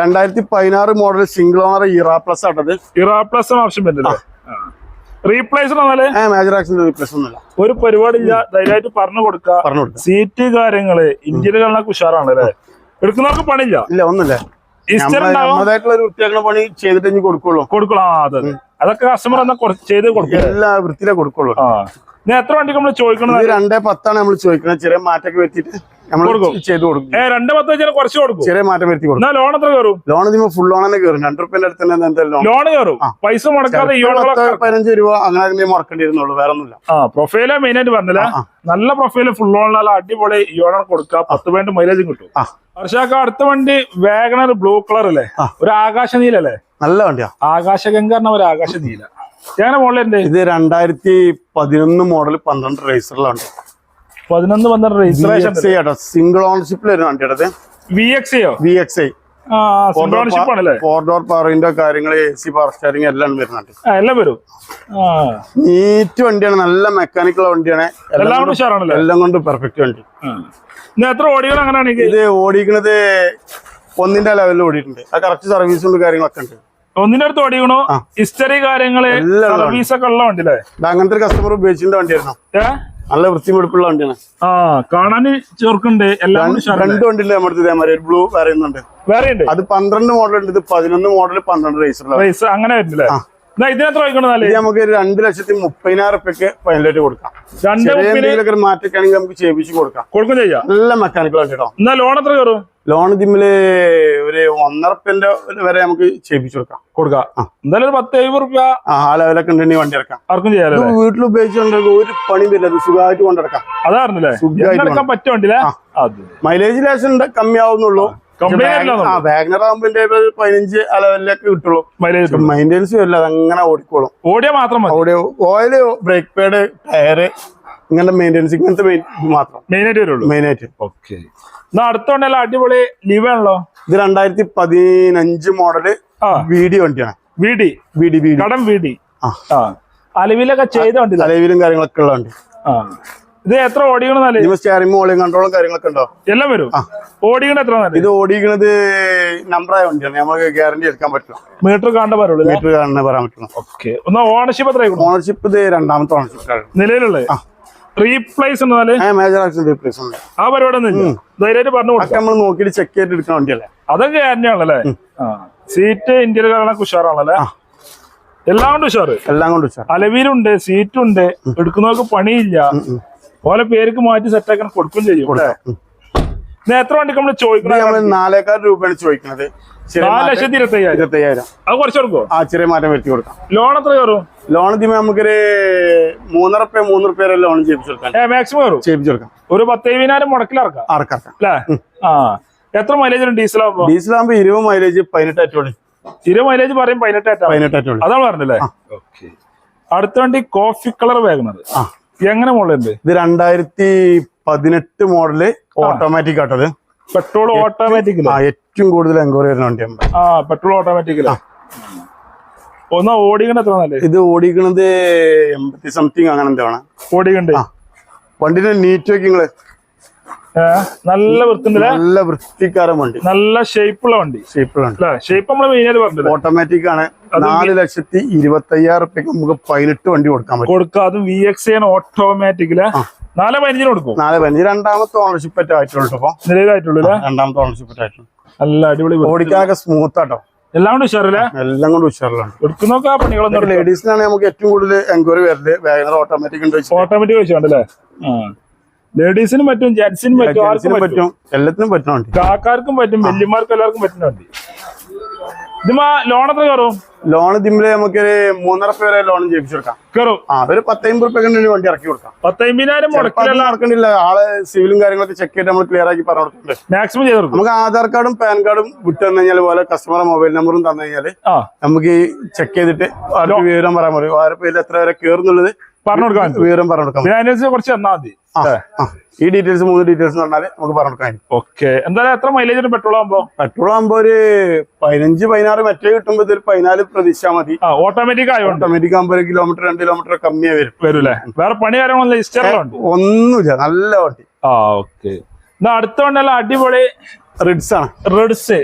രണ്ടായിരത്തി പതിനാറ് model single owner Era plus ആട്ടത്. Era plus option വരുന്നില്ലേ റീപ്ലേസ് മേജർ ആക്സിഡന്റ് റീപ്ലേസ് ഒന്നുമില്ല. ഒരു പരിപാടി ഇല്ല ധൈര്യമായിട്ട് പറഞ്ഞു കൊടുക്കുക. പറഞ്ഞു കൊടുക്കാം സീറ്റ് കാര്യങ്ങൾ ഇന്ത്യയിലൊക്കെ ഉഷാറാണ് അല്ലേ? എടുക്കുന്നവർക്ക് പണിയില്ല. ഇല്ല ഒന്നുമില്ല. ഇസ്റ്റർ നമ്മളതായിട്ടുള്ള ഒരു വൃത്തിയാക്കണ പണി ചെയ്തിട്ട് ഇനി കൊടുക്കുള്ളൂ. അതെ അതൊക്കെ കസ്റ്റമർ എന്നാ ചെയ്ത് കൊടുക്കും. എല്ലാ വൃത്തിയിലേ കൊടുക്കുള്ളൂ. എത്ര വണ്ടി നമ്മൾ ചോദിക്കണം ഇത് രണ്ടേ പത്താണ് നമ്മൾ ചോദിക്കുന്നത് ചെറിയ മാറ്റൊക്കെ വരുത്തിയിട്ട് നമ്മൾ കൊടുക്കും. കൊടുക്കും. രണ്ട് പത്ത് വെച്ചാൽ കുറച്ച് കൊടുക്കും. ചെറിയ മാറ്റം വരുത്തി കൊടുക്കും. ലോൺ എത്ര കയറും? ലോൺ ഇതിപ്പോ ഫുൾ ലോൺ തന്നെ കയറും. രണ്ട് റുപ്യന്റെ അടുത്ത് തന്നെ എന്തായാലും ലോൺ ലോൺ കയറും. പൈസ മുടക്കാതെ പതിനഞ്ച് രൂപ അങ്ങനെ അങ്ങനെ മുടക്കേണ്ടി വരുന്നുള്ളൂ വേറെ ഒന്നുമില്ല പ്രൊഫൈൽ മെയിൻ ആയിട്ട് പറഞ്ഞില്ല? നല്ല പ്രൊഫൈൽ ഫുൾ ഓൺ നല്ല അടിപൊളി യോണ കൊടുക്കുക. പത്ത് പോയിന്റ് മൈലേജും കിട്ടും. ഹർഷാക്ക അടുത്ത വണ്ടി വേഗന ബ്ലൂ കളർ അല്ലേ? ഒരു ആകാശ നീല അല്ലേ നല്ല വണ്ടിയാ. ആകാശ ഗംഗ ഒരു ആകാശ നീല ഇത് രണ്ടായിരത്തി പതിനൊന്ന് മോഡൽ പന്ത്രണ്ട് റേസറിലാണ് പതിനൊന്ന് പന്ത്രണ്ട് കേട്ടോ സിംഗിൾ ഓണർഷിപ്പിൽ വരുന്ന വണ്ടിയുടെ വി എക്സ് യോ V X I four door പവറിന്റെ കാര്യങ്ങൾ എ സി പവർ സ്റ്റാരിങ് എല്ലാം വരുന്നുണ്ട്. എല്ലാം വരും. നീറ്റ് വണ്ടിയാണ്. നല്ല മെക്കാനിക്കൽ വണ്ടിയാണ്. എല്ലാം എല്ലാം കൊണ്ടും- പെർഫെക്റ്റ് വണ്ടി. എത്ര ഓടികൾ അങ്ങനെയാണെങ്കിൽ? ഇത് ഓടിക്കണത് ഒന്നിന്റെ ലെവലിൽ ഓടിയിട്ടുണ്ട്. ആ കറക്റ്റ് സർവീസും കാര്യങ്ങളൊക്കെ ഉണ്ട്. ഒന്നിന്റെ ഓടിക്കണു. ഹിസ്റ്ററി കാര്യങ്ങൾ സർവീസ് ഒക്കെ ഉള്ള വണ്ടിയില്ലേ? അങ്ങനത്തെ ഒരു കസ്റ്റമർ ഉപയോഗിച്ചിന്റെ വണ്ടിയായിരുന്നു. നല്ല വൃത്തിമെടുപ്പുള്ള വണ്ടിയാണ്. ആ കാണാൻ ചെറുക്കുണ്ട്. എല്ലാം? രണ്ട് വണ്ടിന്റെ നമ്മുടെ ഇതേമാതിരി ഒരു ബ്ലൂ വേറെ വേറെ ഉണ്ട്? അത് പന്ത്രണ്ട് മോഡൽ ഉണ്ട്. ഇത് പതിനൊന്ന് മോഡൽ പന്ത്രണ്ട് റേസറിലാണ് റേസ് അങ്ങനെ വരുന്നില്ലേ? നമുക്ക് രണ്ട് ലക്ഷത്തി മുപ്പതിനായിരം റുപ്യക്ക് ഫൈനലായിട്ട് കൊടുക്കാം. എന്തെങ്കിലുമൊക്കെ മാറ്റൊക്കെയാണെങ്കിൽ നമുക്ക് ചെയ്യിപ്പിച്ച് കൊടുക്കാം. കൊടുക്കും ചെയ്യാം. നല്ല മെക്കാനിക്കൽ കേട്ടോ എന്നാ ലോൺ എത്ര കയറും? ലോൺ ഇതിമ്മിൽ ഒരു ഒന്നര റുപ്യന്റെ വരെ നമുക്ക് ചെയ്യിപ്പിച്ചു കൊടുക്കാം. കൊടുക്കാം. എന്തായാലും ഒരു പത്ത് എഴുപത് റുപ്യ ആ ലെവലൊക്കെ ഉണ്ടെങ്കിൽ വണ്ടി ഇറക്കാം ആർക്കും ഇത് വീട്ടിൽ ഉപയോഗിച്ചുകൊണ്ടെങ്കിൽ ഒരു പണി വരില്ല. സുഖമായിട്ട് കൊണ്ടിടക്കാം അതായിരുന്നല്ലേ സുഖമായിട്ട് എടുക്കാൻ പറ്റുണ്ടില്ലേ മൈലേജ് ലേശം കമ്മിയാവുന്നുള്ളൂ. ആ വാഗനർ ആകുമ്പോ പതിനഞ്ച് അലവലിലൊക്കെ കിട്ടുള്ളൂ. മെയിന്റെനൻസ് വരില്ല അതങ്ങനെ ഓടിക്കോളും. ഓടിയോ മാത്രം ഓടിയോ ഓയിൽ ബ്രേക്ക് പാഡ് ടയറ് ഇങ്ങനത്തെ മെയിന്റനൻസ് ഇങ്ങനത്തെ മാത്രം. മെയിൻ ആയിട്ട് വരുള്ളൂ. മെയിൻ ആയിട്ട്. ഓക്കെ എന്നാ അടുത്തോണ്ടല്ലോ അടിപൊളി ലീവ് ആണല്ലോ? ഇത് രണ്ടായിരത്തി പതിനഞ്ച് മോഡൽ വീഡിയോ വണ്ടിയാണ്. വി ഡി വി ഡി കടം ആ. അലവിലൊക്കെ ചെയ്ത വണ്ടി അലവിലും കാര്യങ്ങളൊക്കെ ഉള്ള വണ്ടി. ആ. ഇത് എത്ര മോളിംഗ് കൺട്രോളും കാര്യങ്ങളൊക്കെ ഉണ്ടോ? എല്ലാം വരും. ഓടിക്കണ എത്ര ഇത് നമ്പർ നമ്പറായ വണ്ടിയാണ്. നമുക്ക് ഗ്യാരണ്ടി എടുക്കാൻ പറ്റും മീറ്റർ കാണാൻ പറയുള്ളൂ മീറ്റർ കാണാൻ പറയാൻ പറ്റും ഓക്കെ ഒന്ന് ഓണർഷിപ്പ് എത്ര ഓണർഷിപ്പ് ഇത് രണ്ടാമത്തെ ഓണർഷിപ്പ് നിലവിലുള്ളത്. റീപ്ലേസ് ആ. പരിപാടി ധൈര്യമായിട്ട് പറഞ്ഞു നമ്മൾ നോക്കിയിട്ട് ചെക്ക് ചെയ്തിട്ട് എടുക്കുന്ന വണ്ടിയല്ലേ? അതൊക്കെ ഗ്യാരണ്ടിയാണല്ലേ സീറ്റ് ഇന്ത്യയിൽ കാണാൻ ഉഷാറാണല്ലേ? എല്ലാം കൊണ്ട് ഉഷാറ്? എല്ലാം കൊണ്ട് ഉഷാർ അലവിലുണ്ട് സീറ്റുണ്ട് എടുക്കുന്നവർക്ക് പണിയില്ല. ഓലെ പേർക്ക് മാറ്റി സെറ്റാക്കാൻ കൊടുക്കും ചെയ്യും? എത്ര വണ്ടിക്ക് നമ്മൾ ചോദിക്കുന്നത് നാലേക്കാൽ രൂപയാണ് ചോദിക്കുന്നത് നാല് ലക്ഷത്തി ഇരുപത്തയ്യായിരം ഇരുപത്തയ്യായിരം. അത് കുറച്ച് ആ ചെറിയ മാറ്റം വരുത്തി കൊടുക്കാം. ലോൺ എത്ര കയറും? ലോൺ ഇതിമേ നമുക്കൊരു മൂന്നര റുപ്യ മൂന്ന് റുപ്യ വരെ ലോൺ ചെയ്യിപ്പിച്ചു കൊടുക്കാം. മാക്സിമം കയറും? ചെയ്യിപ്പിച്ചു കൊടുക്കാം. ഒരു പത്തേവിനായിരം മുടക്കിലിറക്കാം ആർക്കാക്കാം അല്ലേ? ആ എത്ര മൈലേജ് ഡീസൽ ആകുമ്പോ ഡീസൽ ആകുമ്പോ ഇരുപത് മൈലേജ് പതിനെട്ട് അറ്റോളി ഇരുപത് മൈലേജ് പറയും പതിനെട്ട് ആയിട്ടാ പതിനെട്ട് അറ്റോളി അതാണ് പറഞ്ഞല്ലേ ഓക്കെ. അടുത്ത വണ്ടി കോഫി കളർ വേഗണത് ആ. എങ്ങനെ മുകളിലുണ്ട് ഇത് രണ്ടായിരത്തി പതിനെട്ട് മോഡൽ ഓട്ടോമാറ്റിക് ആട്ടത് പെട്രോൾ ഓട്ടോമാറ്റിക് ആ ഏറ്റവും കൂടുതൽ എൻക്വയറി വരുന്ന വണ്ടിയാണ് ആ പെട്രോൾ ഓട്ടോമാറ്റിക് ഒന്നാ ഓടിക്കണ എത്ര നല്ല ഇത് ഓടിക്കണത് എൺപത്തി സംതിങ് അങ്ങനെ എന്താണ് ഓടിക്കണ്ടേ. വണ്ടിന്റെ നീറ്റ് ഏ, നല്ല വൃത്തിണ്ടല്ലേ നല്ല വൃത്തിക്കാരൻ വണ്ടി. നല്ല ഷേപ്പുള്ള വണ്ടി. ഷേപ്പുള്ള അല്ലേ? ഷേപ്പ് നമ്മൾ മെയിനായിട്ട് പറഞ്ഞത് ഓട്ടോമാറ്റിക് ആണ്. നാല് ലക്ഷത്തി ഇരുപത്തി അയ്യായിരം റുപ്യക്ക് നമുക്ക് പതിനെട്ട് വണ്ടി കൊടുക്കാൻ പറ്റും. കൊടുക്കുക. അതും വി എക്സ് ആണ് ഓട്ടോമാറ്റിക്കിൽ നാല് പതിനഞ്ചിന് കൊടുക്കും. നാല് പതിനഞ്ച്. രണ്ടാമത്തെ ഓണർഷിപ്പ് ആയിട്ടുള്ളൂ നിലവിലായിട്ടുള്ളൂ രണ്ടാമത്തെ ഓണർഷിപ്പ് ആയിട്ടുള്ളൂ. നല്ല അടിപൊളി. ഓടിക്കാനൊക്കെ സ്മൂത്ത് ആട്ടോ. എല്ലാം കൊണ്ട് ഉഷാറല്ലേ? എല്ലാം കൊണ്ട് ഉഷാറിലാണ്. എടുക്കുന്നൊക്കെ ആ പണികളൊന്നും ലേഡീസിനാണ് നമുക്ക് ഏറ്റവും കൂടുതൽ എൻക്വയറി വരൽ വേഗം ഓട്ടോമാറ്റിക് ഓട്ടോമാറ്റിക് വെച്ചോണ്ടല്ലേ ലേഡീസിനും പറ്റും ജെൻസിനും പറ്റും ആർക്കും പറ്റും. എല്ലാത്തിനും പറ്റും കാക്കാർക്കും പറ്റും വല്യമാർക്കും എല്ലാവർക്കും പറ്റുന്ന വണ്ടി ഇതുമാ ലോൺ എത്ര കയറും? ലോൺ ഇതിമ്മിൽ നമുക്ക് മൂന്നര വരെ ലോൺ ചെയ്യിപ്പിച്ചു കൊടുക്കാം. കയറും. ആ ഒരു പത്തമ്പത് റുപ്യ കണ്ടി വണ്ടി ഇറക്കി കൊടുക്കാം. പത്തമ്പതിനായിരം മുടക്കിലല്ല നടക്കണില്ല. ആൾ സിവിലും കാര്യങ്ങളൊക്കെ ചെക്ക് ചെയ്ത് നമ്മൾ ക്ലിയർ ആക്കി പറഞ്ഞു കൊടുക്കുന്നുണ്ട് മാക്സിമം ചെയ്ത് നമുക്ക് ആധാർ കാർഡും പാൻ കാർഡും വിട്ടു തന്നു കഴിഞ്ഞാൽ പോലെ കസ്റ്റമറെ മൊബൈൽ നമ്പറും തന്നു കഴിഞ്ഞാൽ നമുക്ക് ചെക്ക് ചെയ്തിട്ട് വിവരം പറയാൻ പറയും. ആരുടെ പേരിൽ എത്ര വരെ കയറുന്നുള്ളത് പറഞ്ഞു കൊടുക്കാം വിവരം പറഞ്ഞു കൊടുക്കാം അതിനനുസരിച്ച് കുറച്ച് തന്നാൽ മതി. ഈ ഡീറ്റെയിൽസ് മൂന്ന് ഡീറ്റെയിൽസ് പറഞ്ഞാൽ നമുക്ക് പറഞ്ഞു കൊടുക്കാൻ ഓക്കെ. എന്തായാലും എത്ര മൈലേജ് പെട്രോൾ ആകുമ്പോ പെട്രോൾ ആകുമ്പോ ഒരു പതിനഞ്ച് പതിനാറ് മറ്റേ കിട്ടുമ്പോ ഒരു പതിനാല് പ്രതീക്ഷ മതി. ഓട്ടോമാറ്റിക് ആയതുകൊണ്ട് ഓട്ടോമാറ്റിക് ആകുമ്പോ ഒരു കിലോമീറ്റർ രണ്ട് കിലോമീറ്റർ കമ്മിയാ വരും. വരൂലേ വേറെ പണി കാര്യങ്ങളൊന്നും ഒന്നുമില്ല. നല്ല വണ്ടി. ആ ഓക്കെ. എന്നാ അടുത്ത വണ്ടിയല്ല അടിപൊളി റിഡ്സ് ആണ്. റിഡ്സ്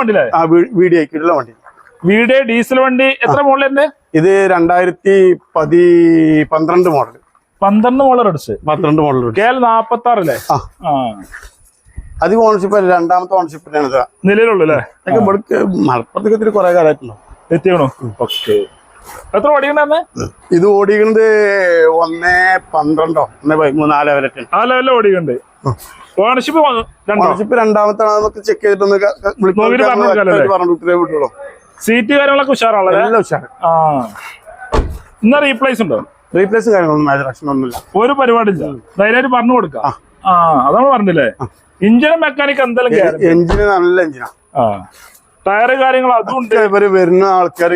വണ്ടിയില്ലേ? ആ വീഡിയോ ആക്കിയിട്ടുള്ള വണ്ടി. വീഡിയോ ഡീസൽ വണ്ടി എത്ര മോഡലുണ്ട്? ഇത് രണ്ടായിരത്തി പതി പന്ത്രണ്ട് മോഡൽ പന്ത്രണ്ട് മോളർ അടിച്ച് പന്ത്രണ്ട് മോളർ കെ എൽ നാപ്പത്തി ആറല്ലേ ആ. അത് അധികം ഓണർഷിപ്പ് അല്ല രണ്ടാമത്തെ ഓണർഷിപ്പിനാണ് നിലവിലുള്ളൂ അല്ലേ? ഇവിടേക്ക് മലപ്പുറത്തേക്ക് ഇത്തിരി കുറെ കാലമായിട്ടുണ്ടോ എത്തിയണോ? ഓക്കെ. എത്ര ഓടിക്കണ്ടെന്ന് ഇത് ഓടിക്കുന്നത് ഒന്നേ പന്ത്രണ്ടോ ഒന്നേ പതിമൂന്ന് നാല് വരെ ആ ലെവലിൽ ഓടിക്കണ്ട്. ഓണർഷിപ്പ് ഓണർഷിപ്പ് രണ്ടാമത്തെ നമുക്ക് ചെക്ക് ചെയ്തിട്ടൊന്ന് പറഞ്ഞു വിട്ടുള്ളൂ. സീറ്റ് കാര്യങ്ങളൊക്കെ ഉഷാറാണല്ലോ ആ. ഇന്ന റീപ്ലേസ് ഉണ്ടോ? റീപ്ലേസ് കാര്യങ്ങളൊന്നും ആക്ഷൻ ഒന്നുമില്ല ഒരു പരിപാടിയില്ല. ധൈര്യമായിട്ട് പറഞ്ഞു കൊടുക്കാം. ആ. അതാണ് പറഞ്ഞില്ലേ? ഇഞ്ചിനും മെക്കാനിക് എന്തെങ്കിലും. എഞ്ചിന് നല്ല എഞ്ചിനാ ആ. ടയറ് കാര്യങ്ങൾ അതും ഉണ്ട് ഇവർ വരുന്ന ആൾക്കാർ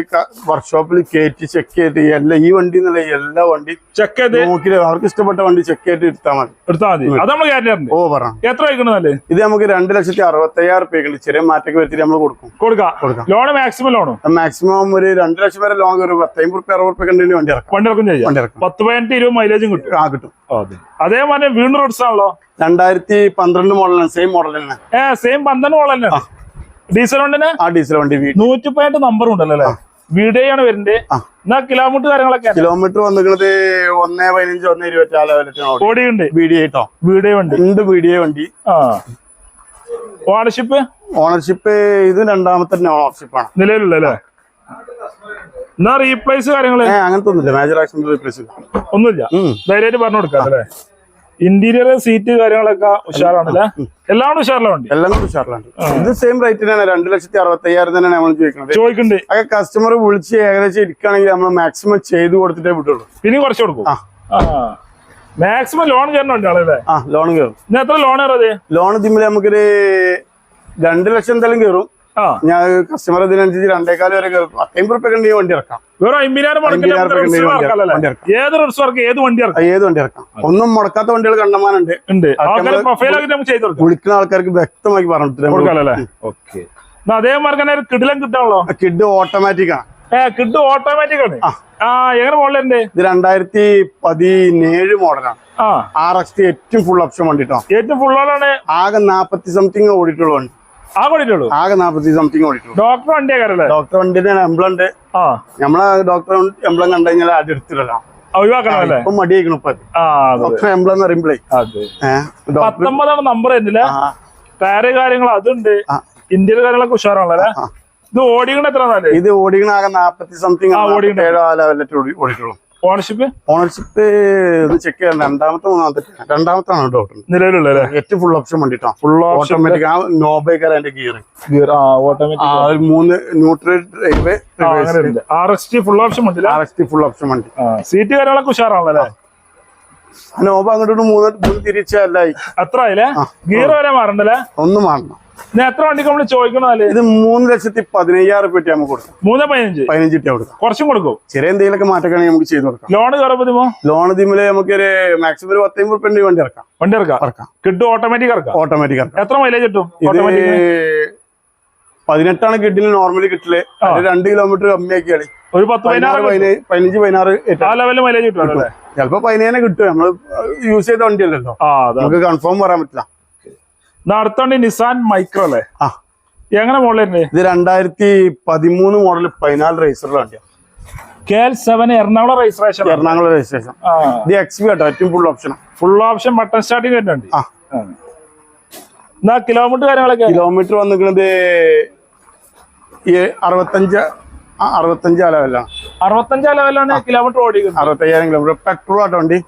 വർക്ക്ഷോപ്പിൽ കയറ്റി ചെക്ക് ചെയ്തിട്ട് എല്ലാ ഈ വണ്ടി എന്നുള്ള എല്ലാ വണ്ടി ചെക്ക് ചെയ്ത് നോക്കി അവർക്ക് ഇഷ്ടപ്പെട്ട വണ്ടി ചെക്ക് ചെയ്തിട്ട് എടുത്താൽ മതി. എടുത്താൽ മതി. അത് നമ്മൾ ഓ പറ. എത്ര വയ്ക്കണമെന്നല്ലേ ഇത് നമുക്ക് രണ്ട് ലക്ഷത്തി അറുപത്തയ്യായിരം റുപ്യക്കുണ്ട്. ചെറിയ മാറ്റൊക്കെ വരുത്തിട്ട് നമ്മൾ കൊടുക്കും. കൊടുക്കാം. കൊടുക്കാം. Loan maximum ലോണോ? മാക്സിമം ഒരു രണ്ട് ലക്ഷം വരെ ലോൺ ഒരു പത്തമ്പത് റുപ്യ അറുപത് റുപ്യ കണ്ടി വണ്ടി ഇറക്കും. വണ്ടി ഇറക്കും ചെയ്യാം. വണ്ടി ഇറക്കും. പത്ത് പതിനെട്ട് ഇരുപത് മൈലേജും കിട്ടും. ആ കിട്ടും. അതെ. അതേമാതിരി വീണ്ടും റോഡ്സ് ആണല്ലോ? രണ്ടായിരത്തി പന്ത്രണ്ട് മോഡലാണ് സെയിം മോഡൽ തന്നെ. ഏ സെയിം പന്ത്രണ്ട് മോഡൽ തന്നെ. ഡീസൽ വണ്ടിന്? ആ ഡീസൽ വണ്ടി നൂറ്റി പതിനെട്ട് നമ്പർ ഉണ്ടല്ലോ അല്ലേ? വീഡിയോയാണ് വരുന്നത്. എന്നാ കിലോമീറ്റർ കാര്യങ്ങളൊക്കെ? കിലോമീറ്റർ വന്നിട്ട് ഒന്നേ പതിനഞ്ച് ഒന്നേ ഇരുപത്തി ഓടിയുണ്ട് വീഡിയോ കേട്ടോ. വീഡിയോ ഉണ്ട് രണ്ട് വീഡിയോ വണ്ടി? ആ. ഓണർഷിപ്പ് ഓണർഷിപ്പ് ഇത് രണ്ടാമത്തെ ഓണർഷിപ്പാണ് നിലവിലുള്ള എന്നാ റീപ്ലേസ് കാര്യങ്ങൾ? അങ്ങനത്തെ ഒന്നുമില്ല. മേജർ ആക്സിഡന്റ് റീപ്ലേസ് ഒന്നുമില്ല. ധൈര്യമായിട്ട് പറഞ്ഞു കൊടുക്കാം അല്ലേ? ഇന്റീരിയർ സീറ്റ് കാര്യങ്ങളൊക്കെ ഉഷാറാണല്ലേ? എല്ലാം ഉഷാറിലുണ്ട് എല്ലാം ഉഷാറിലുണ്ട് ഉഷാറിലാണ്. ഇത് സെയിം റേറ്റിനാണ് രണ്ട് ലക്ഷത്തി അറുപത്തി അയ്യായിരം തന്നെയാണ് നമ്മൾ ചോദിക്കുന്നത്. ചോദിക്കുന്നുണ്ട് അതൊക്കെ കസ്റ്റമർ വിളിച്ച് ഏകദേശം ഇരിക്കുകയാണെങ്കിൽ നമ്മൾ മാക്സിമം ചെയ്ത് കൊടുത്തിട്ടേ വിട്ടുള്ളൂ പിന്നെ കുറച്ച് കൊടുക്കും. മാക്സിമം ലോൺ കയറുന്നുണ്ട് ആളല്ലേ? ആ ലോൺ കയറും എത്ര ലോൺ കയറത് ലോൺ തിമ്മിൽ നമുക്കൊരു രണ്ട് ലക്ഷം എന്തായാലും കയറും ഞാൻ കസ്റ്റമർ ഇതിനനുസരിച്ച് രണ്ടേക്കാൽ വരെ അമ്പത് റുപ്യ വണ്ടി ഇറക്കാം. വേറെ അമ്പതിനായിരം? ഏത് വർക്ക് ഏത് വണ്ടി ഏത് വണ്ടി ഇറക്കാം? ഒന്നും മുടക്കാത്ത വണ്ടികൾ കണ്ടമാനുണ്ട്. വിളിക്കുന്ന ആൾക്കാർക്ക് വ്യക്തമാക്കി പറഞ്ഞു കൊടുക്കാമല്ലേ ഓക്കെ. അതേമാർക്ക് തന്നെ ഒരു കിടിലം കിട്ടാണല്ലോ? കിഡ് ഓട്ടോമാറ്റിക് ആണ്. കിഡ് ഓട്ടോമാറ്റിക് ആണ്. ആ. എങ്ങനെ മോളിലുണ്ട് ഇത് രണ്ടായിരത്തി പതിനേഴ് മോഡലാണ്. ആർ എക്സ് ടി ഏറ്റവും ഫുൾ ഓപ്ഷൻ വണ്ടിട്ടോ. ഏറ്റവും ഏറ്റവും ആണ്. ആകെ നാപ്പത്തി സംതിങ് ഓടിട്ടുള്ള വണ്ടി. ആ കൊണ്ടിട്ടുള്ളൂ ആകെ നാപ്പത്തി സംതിങ് ഡോക്ടർ വണ്ടിയാക്കാരല്ലേ ഡോക്ടർ വണ്ടിന്റെ എംബ്ലം ഉണ്ട്. നമ്മളെ ഡോക്ടർ എംബ്ലം കണ്ടു കഴിഞ്ഞാൽ പത്തൊമ്പതാണ് നമ്പർ എന്നില്ല ടയറ് കാര്യങ്ങൾ അതുണ്ട്. ആ. ഇന്ത്യയിലെ കാര്യങ്ങളൊക്കെ ഉഷാറാണല്ലേ ഇത് ഓടിക്കണ എത്ര നാല്? ഇത് ഓടിക്കണ ആകെ നാപ്പത്തി സംതിങ് ഓടിക്കണ. ഏഴോ ആ ലെവലിട്ട് ഓടിയിട്ടുള്ളൂ. ഓണർഷിപ്പ് ഓണർഷിപ്പ് ഇത് ചെക്ക് ചെയ്യാൻ രണ്ടാമത്തെ മൂന്നാമത്തെ രണ്ടാമത്താണ് ഡൗട്ട് നിലവിലുള്ള ഏറ്റവും ഫുൾ ഓപ്ഷൻ വേണ്ടിട്ടാണ് ഫുൾ ഓട്ടോമാറ്റിക് ആ നോബേക്കർ അതിന്റെ ഗിയർ ഗിയർ ആ ഓട്ടോമാറ്റിക് ആ മൂന്ന് ന്യൂട്രൽ ഡ്രൈവ് അങ്ങനെ R S T full option R S T full option വണ്ടി. സീറ്റ് കാര്യങ്ങളൊക്കെ ഉഷാറാണല്ലോ നോബ് അങ്ങോട്ട് മൂന്ന് മൂന്ന് തിരിച്ചല്ലായി അത്ര ആയില്ലേ? ഗിയർ വരെ മാറണ്ടല്ലേ? ഒന്നും മാറണം എത്ര വണ്ടിക്ക് നമ്മൾ ചോദിക്കണല്ലേ ഇത് മൂന്ന് ലക്ഷത്തി പതിനയ്യായിരം രൂപ നമുക്ക് കൊടുക്കാം. മൂന്ന് പതിനഞ്ച്? പതിനഞ്ച് ഇട്ട് കൊടുക്കാം. കുറച്ചും കൊടുക്കും. ചെറിയ എന്തെങ്കിലുമൊക്കെ മാറ്റക്കാണെങ്കിൽ നമുക്ക് ചെയ്ത് കൊടുക്കാം. ലോൺ കയറുമ്പോ ലോൺ ഇതിമിൽ നമുക്ക് ഒരു മാക്സിമം ഒരു പത്തമ്പത് റുപ്യ വണ്ടി ഇറക്കാം. വണ്ടി ഇറക്കാം? ഇറക്കാം. കിട്ടും ഓട്ടോമാറ്റിക് ഇറക്കാം? ഓട്ടോമാറ്റിക് ഇറക്കാം. എത്ര മൈലേജ് കിട്ടും? പതിനെട്ടാണ് കിട്ടിൽ നോർമലി കിട്ടിൽ. അത് രണ്ട് കിലോമീറ്റർ കമ്മിയാക്കിയാണ് ഒരു പത്ത് പതിനഞ്ച് പതിനാറ് ആ ലെവലിൽ മൈലേജ് കിട്ടും ചിലപ്പോ പതിനേനെ കിട്ടും. നമ്മൾ യൂസ് ചെയ്ത വണ്ടി അല്ലല്ലോ. നമുക്ക് കൺഫേം പറയാൻ പറ്റില്ല. എന്നാ നിസാൻ മൈക്രോ അല്ലേ? ആ. എങ്ങനെ മോഡൽ ഇത് രണ്ടായിരത്തി പതിമൂന്ന് മോഡൽ പതിനാല് റേസറിലെ വണ്ടിയാണ് K L seven Ernakulam registration Ernakulam registration ഇത് എക്സ് വി കേട്ടോ ഏറ്റവും full option full option button starting വരുന്നുണ്ട്. ആ. എന്നാ കിലോമീറ്റർ കാര്യങ്ങളൊക്കെ? കിലോമീറ്റർ വന്നിരിക്കുന്നത് അറുപത്തഞ്ച് അറുപത്തഞ്ച് ആ ലെവലാണ് അറുപത്തഞ്ചാം ലെവലാണ് കിലോമീറ്റർ ഓടിക്കുന്നത് അറുപത്തയ്യായിരം കിലോമീറ്റർ. പെട്രോൾ ആട്ടോ വണ്ടി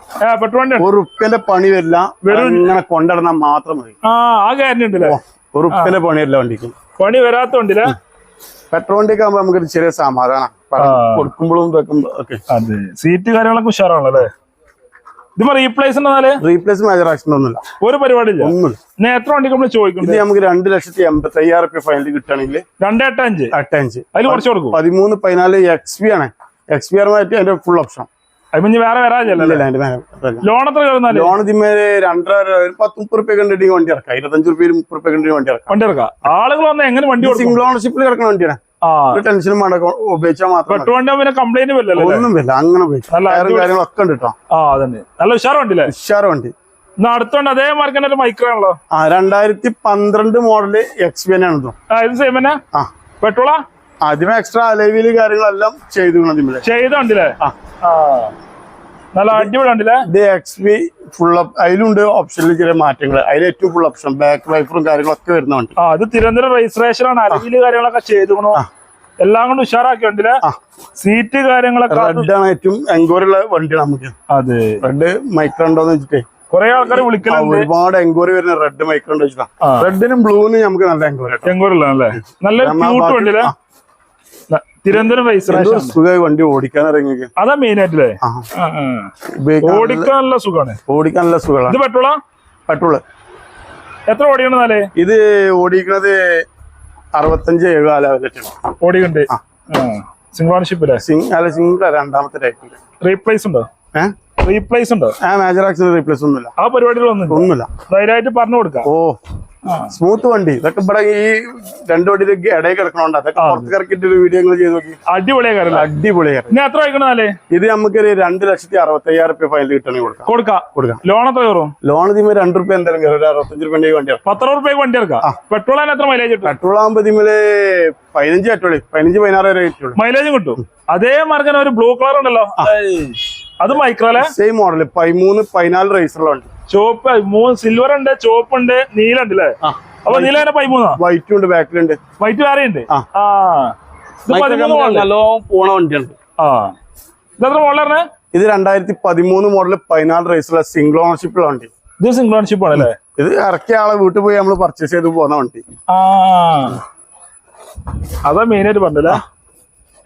പെട്രോൾ വണ്ടി ഒരു റുപ്യന്റെ പണി വരില്ല. ഇങ്ങനെ കൊണ്ടിടന്നാൽ മാത്രം മതി. ആ ആ കാര്യം ഉണ്ടല്ലേ ഒരു റുപ്യന്റെ പണി വരില്ല വണ്ടിക്ക്. പണി വരാത്ത വണ്ടില്ലേ പെട്രോൾ വണ്ടിയൊക്കെ ആകുമ്പോൾ നമുക്കൊരു ചെറിയ സമാധാനം കൊടുക്കുമ്പോഴും വെക്കുമ്പോഴും ഒക്കെ. സീറ്റ് കാര്യങ്ങളൊക്കെ ഉഷാറാണല്ലേ ഇതിപ്പോ റീപ്ലേസ് റീപ്ലേസ് മേജർ ആക്ഷൻ ഒന്നുമില്ല. ഒരു ഒന്നുമില്ല. ഇനി എത്ര വണ്ടിക്ക് നമ്മൾ ഇത് നമുക്ക് രണ്ട് ലക്ഷത്തി എൺപത്തി അയ്യായിരം റുപ്യ ഫൈനൽ കിട്ടുകയാണെങ്കിൽ രണ്ട് എട്ട് അഞ്ച്. അട്ടഞ്ച് അതിൽ കുറച്ച് കൊടുക്കും. പതിമൂന്ന് പതിനാല് എക്സ് പി ആണ്. എക്സ് പി ആറുമായിട്ട് അതിന്റെ ഫുൾ ഓപ്ഷൻ വേറെ വരാജല്ലേ ലോൺ എത്ര ലോൺ ഇതിന്മേലെ രണ്ടര പത്ത് മുപ്പത് റുപ്യ കണ്ടിട്ട് വണ്ടി ഇറക്കാം. ഇരുപത്തഞ്ച് റുപ്യ മുപ്പത് റുപ്യ കണ്ടിട്ട് വണ്ടി ഇറക്കാം. വണ്ടി ഇറക്കാം. ആളുകൾ വന്ന് എങ്ങനെ വണ്ടി സിംഗിൾ ഓണർഷിപ്പിൽ കിടക്കുന്ന വണ്ടിയാണ്. ടെൻഷനും വേണ്ട. കൊ- ഉപയോഗിച്ചാൽ മാത്രം. പിന്നെ കംപ്ലൈന്റ്? ഒന്നും വരില്ല അങ്ങനെ ഉപയോഗിക്കാം. കാര്യങ്ങളൊക്കെ ഉണ്ട് കേട്ടോ ആ അതന്നെ. നല്ല ഉഷാർ വണ്ടി അതേ മാർക്കിന്റെ ഒരു മൈക്രോ ആണല്ലോ ആ രണ്ടായിരത്തി പന്ത്രണ്ട് മോഡൽ എക്സ് ആണ് ഇതും ആ ഇത് സെയിം തന്നെ? ആ. പെട്രോളാ? ആദ്യമേ എക്സ്ട്രാ അലവിൽ കാര്യങ്ങളെല്ലാം ചെയ്തു ചെയ്തോണ്ടില്ലേ? ചെയ്ത ആ. ആ. നല്ല അടിപൊളി ഉണ്ടല്ലേ ഇത് എക്സ് പി ഫുൾ അതിലുണ്ട് ഓപ്ഷനിൽ ചെറിയ മാറ്റങ്ങൾ അതിൽ ഏറ്റവും ഫുൾ ഓപ്ഷൻ ബാക്ക് വൈഫറും കാര്യങ്ങളൊക്കെ വരുന്നുണ്ട് ആ ഇത് തിരുവനന്തപുരം രജിസ്ട്രേഷൻ ആണ്. അലവിൽ കാര്യങ്ങളൊക്കെ ചെയ്തുക്കണു. എല്ലാം കൊണ്ട് ഉഷാറാക്കി ഉണ്ടല്ലേ സീറ്റ് കാര്യങ്ങളൊക്കെ റെഡ് ആണ് ഏറ്റവും എൻക്വയറി ഉള്ള വണ്ടിയാണ് നമുക്ക്. അതെ. റെഡ് മൈക്രോ ഉണ്ടോന്ന് വെച്ചിട്ടേ കൊറേ ആൾക്കാർ വിളിക്കുന്നുണ്ട് ഒരുപാട് എൻക്വയറി വരുന്ന റെഡ് മൈക്രോ ഉണ്ട് വെച്ചിട്ടാ ആ. റെഡിനും ബ്ലൂവിനും നമുക്ക് നല്ല എൻക്വയറി എൻക്വയറി നല്ല നല്ല ക്യൂട്ട് വണ്ടിയില്ലേ? തിരുവനന്തപുരം എന്തൊരു സുഖമായി വണ്ടി ഓടിക്കാൻ ഇറങ്ങി അതാ മെയിൻ ആയിട്ടില്ലേ നല്ല സുഖമാണ്. ഓടിക്കാനുള്ള സുഖമാണ്. ഇത് പെട്രോളാ? പെട്രോൾ. എത്ര ഓടിക്കണെന്നാലേ ഇത് ഓടിക്കണത് അറുപത്തഞ്ച് എഴുപത് ലെവലിലാണ് ഓടിക്കണ്ട് സിംഗ് ഓണർഷിപ്പ് അല്ലേ സിംഗിൾ രണ്ടാമത്തെ ടൈപ്പിൽ റീപ്ലേസ് ഉണ്ടോ? ഏഹ് റീപ്ലേസ് ഉണ്ടോ? ആ മേജർ ആക്സിഡന്റ് റീപ്ലേസ് ഒന്നുമില്ല. ആ പരിപാടികളൊന്നും ഒന്നുമില്ല. ധൈര്യമായിട്ട് പറഞ്ഞു കൊടുക്കാം. ഓ. സ്മൂത്ത് വണ്ടി. ഇതൊക്കെ ഇവിടെ ഈ രണ്ട് വണ്ടി ഇടയിൽ കിടക്കണോണ്ട് അതൊക്കെ പുറത്ത് ഇറക്കിയിട്ട് ഒരു വീഡിയോ ചെയ്ത് നോക്കി. അടിപൊളിയാ അടിപൊളിയായി. അടിപൊളിയായിരുന്നു ഇനി എത്ര വയ്ക്കണല്ലേ ഇത് നമുക്കൊരു രണ്ട് ലക്ഷത്തി അറുപത്തി അയ്യായിരം റുപ്യ ഫൈനൽ കിട്ടണമെങ്കിൽ കൊടുക്കാം. കൊടുക്കാം. കൊടുക്കാം. ലോൺ എത്ര കയറും? ലോൺ ഇതിമേ രണ്ട് റുപ്യ എന്തായാലും കയറും. ഒരു അറുപത്തഞ്ച് റുപ്യ വണ്ടി ഇറക്കാം റുപ്യ വണ്ടി ഇറക്കാം പെട്രോൾ എത്ര മൈലേജ് പെട്രോൾ ആകുമ്പോൾ ഇതിമേൽ പതിനഞ്ച് കെട്ടോളി പതിനഞ്ച് പതിനാറ് വരെ കിട്ടുള്ളൂ. മൈലേജും കിട്ടും. അതേ മാർഗം ഒരു ബ്ലൂ കളർ ഉണ്ടല്ലോ. അത് മൈക്രോലെ സെയിം മോഡൽ പതിമൂന്ന് പതിനാല് റേസറുള്ള വണ്ടി. ചുവപ്പ് മൂന്ന് സിൽവർ ഉണ്ട് ചുവപ്പ് ഉണ്ട് നീല ഉണ്ട് അല്ലേ അപ്പൊ നീല തന്നെ പതിമൂന്നാ? വൈറ്റും ഉണ്ട് ബാക്കിലുണ്ട് വൈറ്റ് വേറെ ഉണ്ട്? ആ. നല്ലോ പോണ വണ്ടിയാണ് ആ. ഇതെത്ര മോഡലാണ് ഇത് രണ്ടായിരത്തി പതിമൂന്ന് മോഡൽ പതിനാല് റേസിലെ സിംഗിൾ ഓണർഷിപ്പുള്ള വണ്ടി. ഇത് സിംഗിൾ ഓണർഷിപ്പ് ആണല്ലേ ഇത് ഇറക്കിയ ആളെ വീട്ടിൽ പോയി നമ്മൾ പർച്ചേസ് ചെയ്ത് പോകുന്ന വണ്ടി. ആ. അതാ മെയിൻ ആയിട്ട് പറഞ്ഞല്ലേ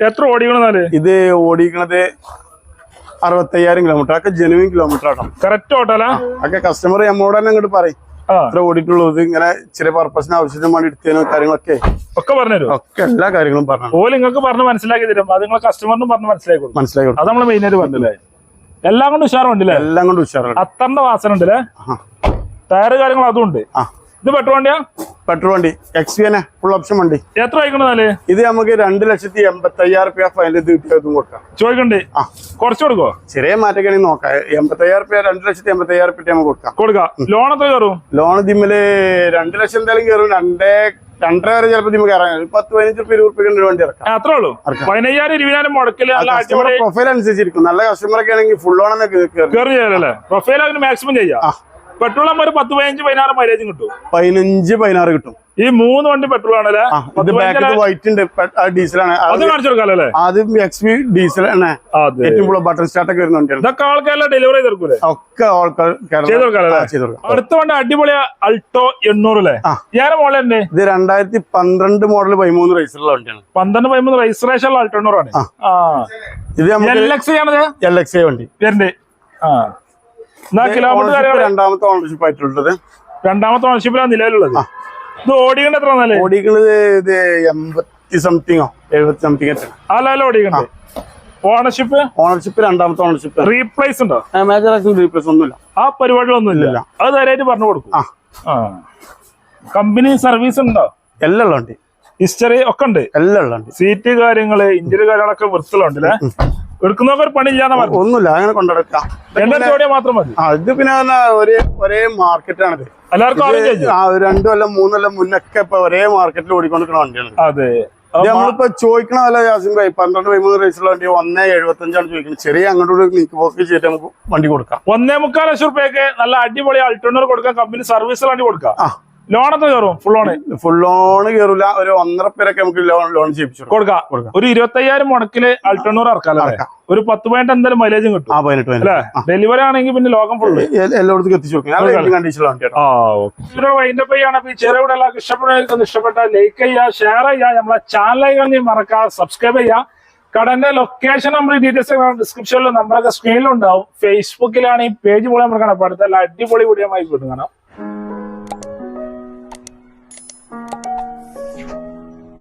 എത്ര ഓടിക്കണെന്നാൽ ഇത് ഓടിക്കണത് അറുപത്തയ്യായിരം കിലോമീറ്റർ ഒക്കെ ജെനുവിൻ കിലോമീറ്റർ ആട്ടോ. കറക്റ്റ് ഓട്ടല ഒക്കെ കസ്റ്റമർ നമ്മോട് തന്നെ അങ്ങോട്ട് പറയും. ഇത്ര ഓടിയിട്ടുള്ളൂ. ഇത് ഇങ്ങനെ ചില പർപ്പസിന് ആവശ്യത്തിന് വേണ്ടി എടുത്തതിനും കാര്യങ്ങളൊക്കെ. ഒക്കെ പറഞ്ഞു ഒക്കെ എല്ലാ കാര്യങ്ങളും പറഞ്ഞു ഓ നിങ്ങൾക്ക് പറഞ്ഞ് മനസ്സിലാക്കി തരും. അത് നിങ്ങളെ കസ്റ്റമറിനും പറഞ്ഞ് മനസ്സിലാക്കി മനസ്സിലാക്കി. അത് നമ്മൾ മെയിൻ ആയിട്ട് പറഞ്ഞല്ലേ? എല്ലാം കൊണ്ട് ഉഷാറുണ്ടല്ലേ? എല്ലാം കൊണ്ട് ഉഷാറുണ്ട് അത്തറിന്റെ വാസന ഉണ്ടല്ലേ? ടയർ ടയറ് കാര്യങ്ങൾ അതും ഉണ്ട്. ആ. ഇത് പെട്രോൾ വണ്ടിയാ? പെട്രോൾ വണ്ടി. എക്സ് വി തന്നെ ഫുൾ ഓപ്ഷൻ വണ്ടി. എത്ര ആയിക്കണേ ഇത് നമുക്ക് രണ്ട് ലക്ഷത്തി എൺപത്തി അയ്യായിരം റുപ്യ ഫൈനൽ ഇത് കിട്ടിയതും കൊടുക്കാം. ചോദിക്കണ്ടേ? ആ. കുറച്ച് കൊടുക്കോ ചെറിയ മാറ്റൊക്കെയാണെങ്കിൽ നോക്കാം. എൺപത്തി അയ്യായിരം റുപ്യ രണ്ട് ലക്ഷത്തി എൺപത്തി അയ്യായിരം റുപ്യ നമുക്ക് കൊടുക്കാം. കൊടുക്കാം. ലോൺ എത്ര കയറും? ലോൺ ഇതിമ്മൽ രണ്ട് ലക്ഷം എന്തായാലും കയറും. രണ്ടേ രണ്ടര വരെ ചിലപ്പോൾ നമുക്ക് ഇറങ്ങാം പത്ത് പതിനഞ്ച് റുപ്യ റുപ്യ വണ്ടി ഇറക്കാം. അത്രേ ഉള്ളൂ. പതിനയ്യായിരം ഇരുപതിനായിരം മുടക്കില്ല കസ്റ്റമർ പ്രൊഫൈൽ അനുസരിച്ചിരിക്കും. നല്ല കസ്റ്റമർ ഒക്കെ ആണെങ്കിൽ ഫുൾ ഓൺ കയറും പ്രൊഫൈൽ അതിന് മാക്സിമം ചെയ്യാം. പെട്രോൾ ആകുമ്പോൾ ഒരു പത്ത് പതിനഞ്ച് പതിനാറ് മൈലേജും കിട്ടും. പതിനഞ്ച് പതിനാറ് കിട്ടും. ഈ മൂന്ന് വണ്ടി പെട്രോൾ ആണല്ലേ വൈറ്റ് ഉണ്ട് ഡീസലാണ് അത് കാണിച്ചു ആദ്യം എക്സ് പി ഡീസൽ ആണ്. ഏറ്റവും കൂടുതൽ ബട്ടൺ സ്റ്റാർട്ട് ഒക്കെ വരുന്ന ഇതൊക്കെ ആൾക്കാരെല്ലാം ഡെലിവറി ചെയ്ത് കൊടുക്കൂലേ ഒക്കെ അടുത്ത വണ്ടി അടിപൊളി അൾട്ടോ എണ്ണൂറ് അല്ലേ? മോഡൽ തന്നെ ഇത് രണ്ടായിരത്തി പന്ത്രണ്ട് മോഡൽ പതിമൂന്ന് റേസിലുള്ള വണ്ടിയാണ്. പന്ത്രണ്ട് പതിമൂന്ന് ഉള്ള അൾട്ടോ എണ്ണൂറാണ് ഇത് എൽ എക്സ് ആണ് എൽ എക്സ് വണ്ടി ആ എന്നാ കിലോമീറ്റർ Ownership കാര്യങ്ങൾ രണ്ടാമത്തെ ഓണർഷിപ്പ് ആയിട്ടുള്ളത്. രണ്ടാമത്തെ ഓണർഷിപ്പിലാണ് നിലവിലുള്ളത്. ഇത് ഓടിക്കണ്ട എത്ര നല്ല ഓടിക്കുന്നത് ഇത് എൺപത്തി സംതിങ്ങോ എഴുപത്തി സംതിങ് ആ ഓടിക്കണ്ട. ഓണർഷിപ്പ് ഓണർഷിപ്പ് രണ്ടാമത്തെ ഓണർഷിപ്പ് റീപ്ലേസ് ഉണ്ടോ? മേജർ റീപ്ലേസ് ഒന്നുമില്ല. ആ പരിപാടികളൊന്നും ഇല്ല. ഇല്ല. അത് ധൈര്യമായിട്ട് പറഞ്ഞു കൊടുക്കും. കമ്പനി സർവീസ് ഉണ്ടോ? എല്ലാം ഉണ്ട് ഹിസ്റ്ററി ഒക്കെ ഉണ്ട്. എല്ലാം ഉണ്ട് സീറ്റ് കാര്യങ്ങൾ ഇഞ്ചിന് കാര്യങ്ങളൊക്കെ വൃത്തിലുണ്ട് അല്ലേ? എടുക്കുന്നവർക്ക് ഒരു പണി ഇല്ലാന്ന് പറഞ്ഞു ഒന്നുമില്ല അങ്ങനെ കൊണ്ടെടുക്കാം. മാത്രം മതി. ആ ഇത് പിന്നെ ഒരേ ഒരേ മാർക്കറ്റാണിത്. എല്ലാവർക്കും ആ രണ്ടു കൊല്ലം മൂന്നൊല്ലം മുന്നൊക്കെ ഇപ്പൊ ഒരേ മാർക്കറ്റിൽ ഓടിക്കൊണ്ടിരിക്കുന്ന വണ്ടിയാണ് അതെ. നമ്മളിപ്പോ ചോദിക്കണ വില ജാസിം ഭായി പന്ത്രണ്ട് പതിമൂന്ന് റേസുള്ള വണ്ടി ഒന്നേ എഴുപത്തഞ്ചാണ് ചോദിക്കുന്നത്. ചെറിയ അങ്ങോട്ട് നീക്ക് പോക്ക് ചെയ്തിട്ട് നമുക്ക് വണ്ടി കൊടുക്കാം. ഒന്നേ മുക്കാൽ ലക്ഷം റുപ്യക്ക് നല്ല അടിപൊളി അൾട്ടോണർ കൊടുക്കാം. കമ്പനി സർവീസ് വണ്ടി കൊടുക്കാം. എത്ര കയറും ഫുൾ ലോണ് ഫുൾ ലോൺ കയറില്ല ഒരു ഒന്നര പേരൊക്കെ നമുക്ക് ലോൺ ലോൺ ചെയ്യിപ്പിച്ചു കൊടുക്കാം. ഒരു ഇരുപത്തയ്യായിരം മുടക്കിൽ അൾട്ടോണർ ഇറക്കാം ഇറക്കാം. ഒരു പത്ത് പോയിന്റ് എന്തായാലും മൈലേജും കിട്ടും. ആ അല്ലേ? ഡെലിവറി ആണെങ്കിൽ പിന്നെ ലോകം ഫുള്ള് എല്ലായിടത്തും എത്തിച്ചു ഇവിടെ എല്ലാവർക്കും ഇഷ്ടപ്പെടുന്നവർക്കൊന്ന് ഇഷ്ടപ്പെട്ട ലൈക്ക് ചെയ്യുക ഷെയർ ചെയ്യുക. നമ്മളെ ചാനലുകൾ മറക്കാതെ സബ്സ്ക്രൈബ് ചെയ്യുക. കടന്റെ ലൊക്കേഷൻ നമ്മൾ ഡീറ്റെയിൽസ് ഡിസ്ക്രിപ്ഷനിലും നമ്മളൊക്കെ സ്ക്രീനിലുണ്ടാവും ഫേസ്ബുക്കിലാണ് ഈ പേജ് പോലെ നമ്മൾ കാണാം അടുത്ത അടിപൊളി വീഡിയോ ആയി കിട്ടും കാണാം.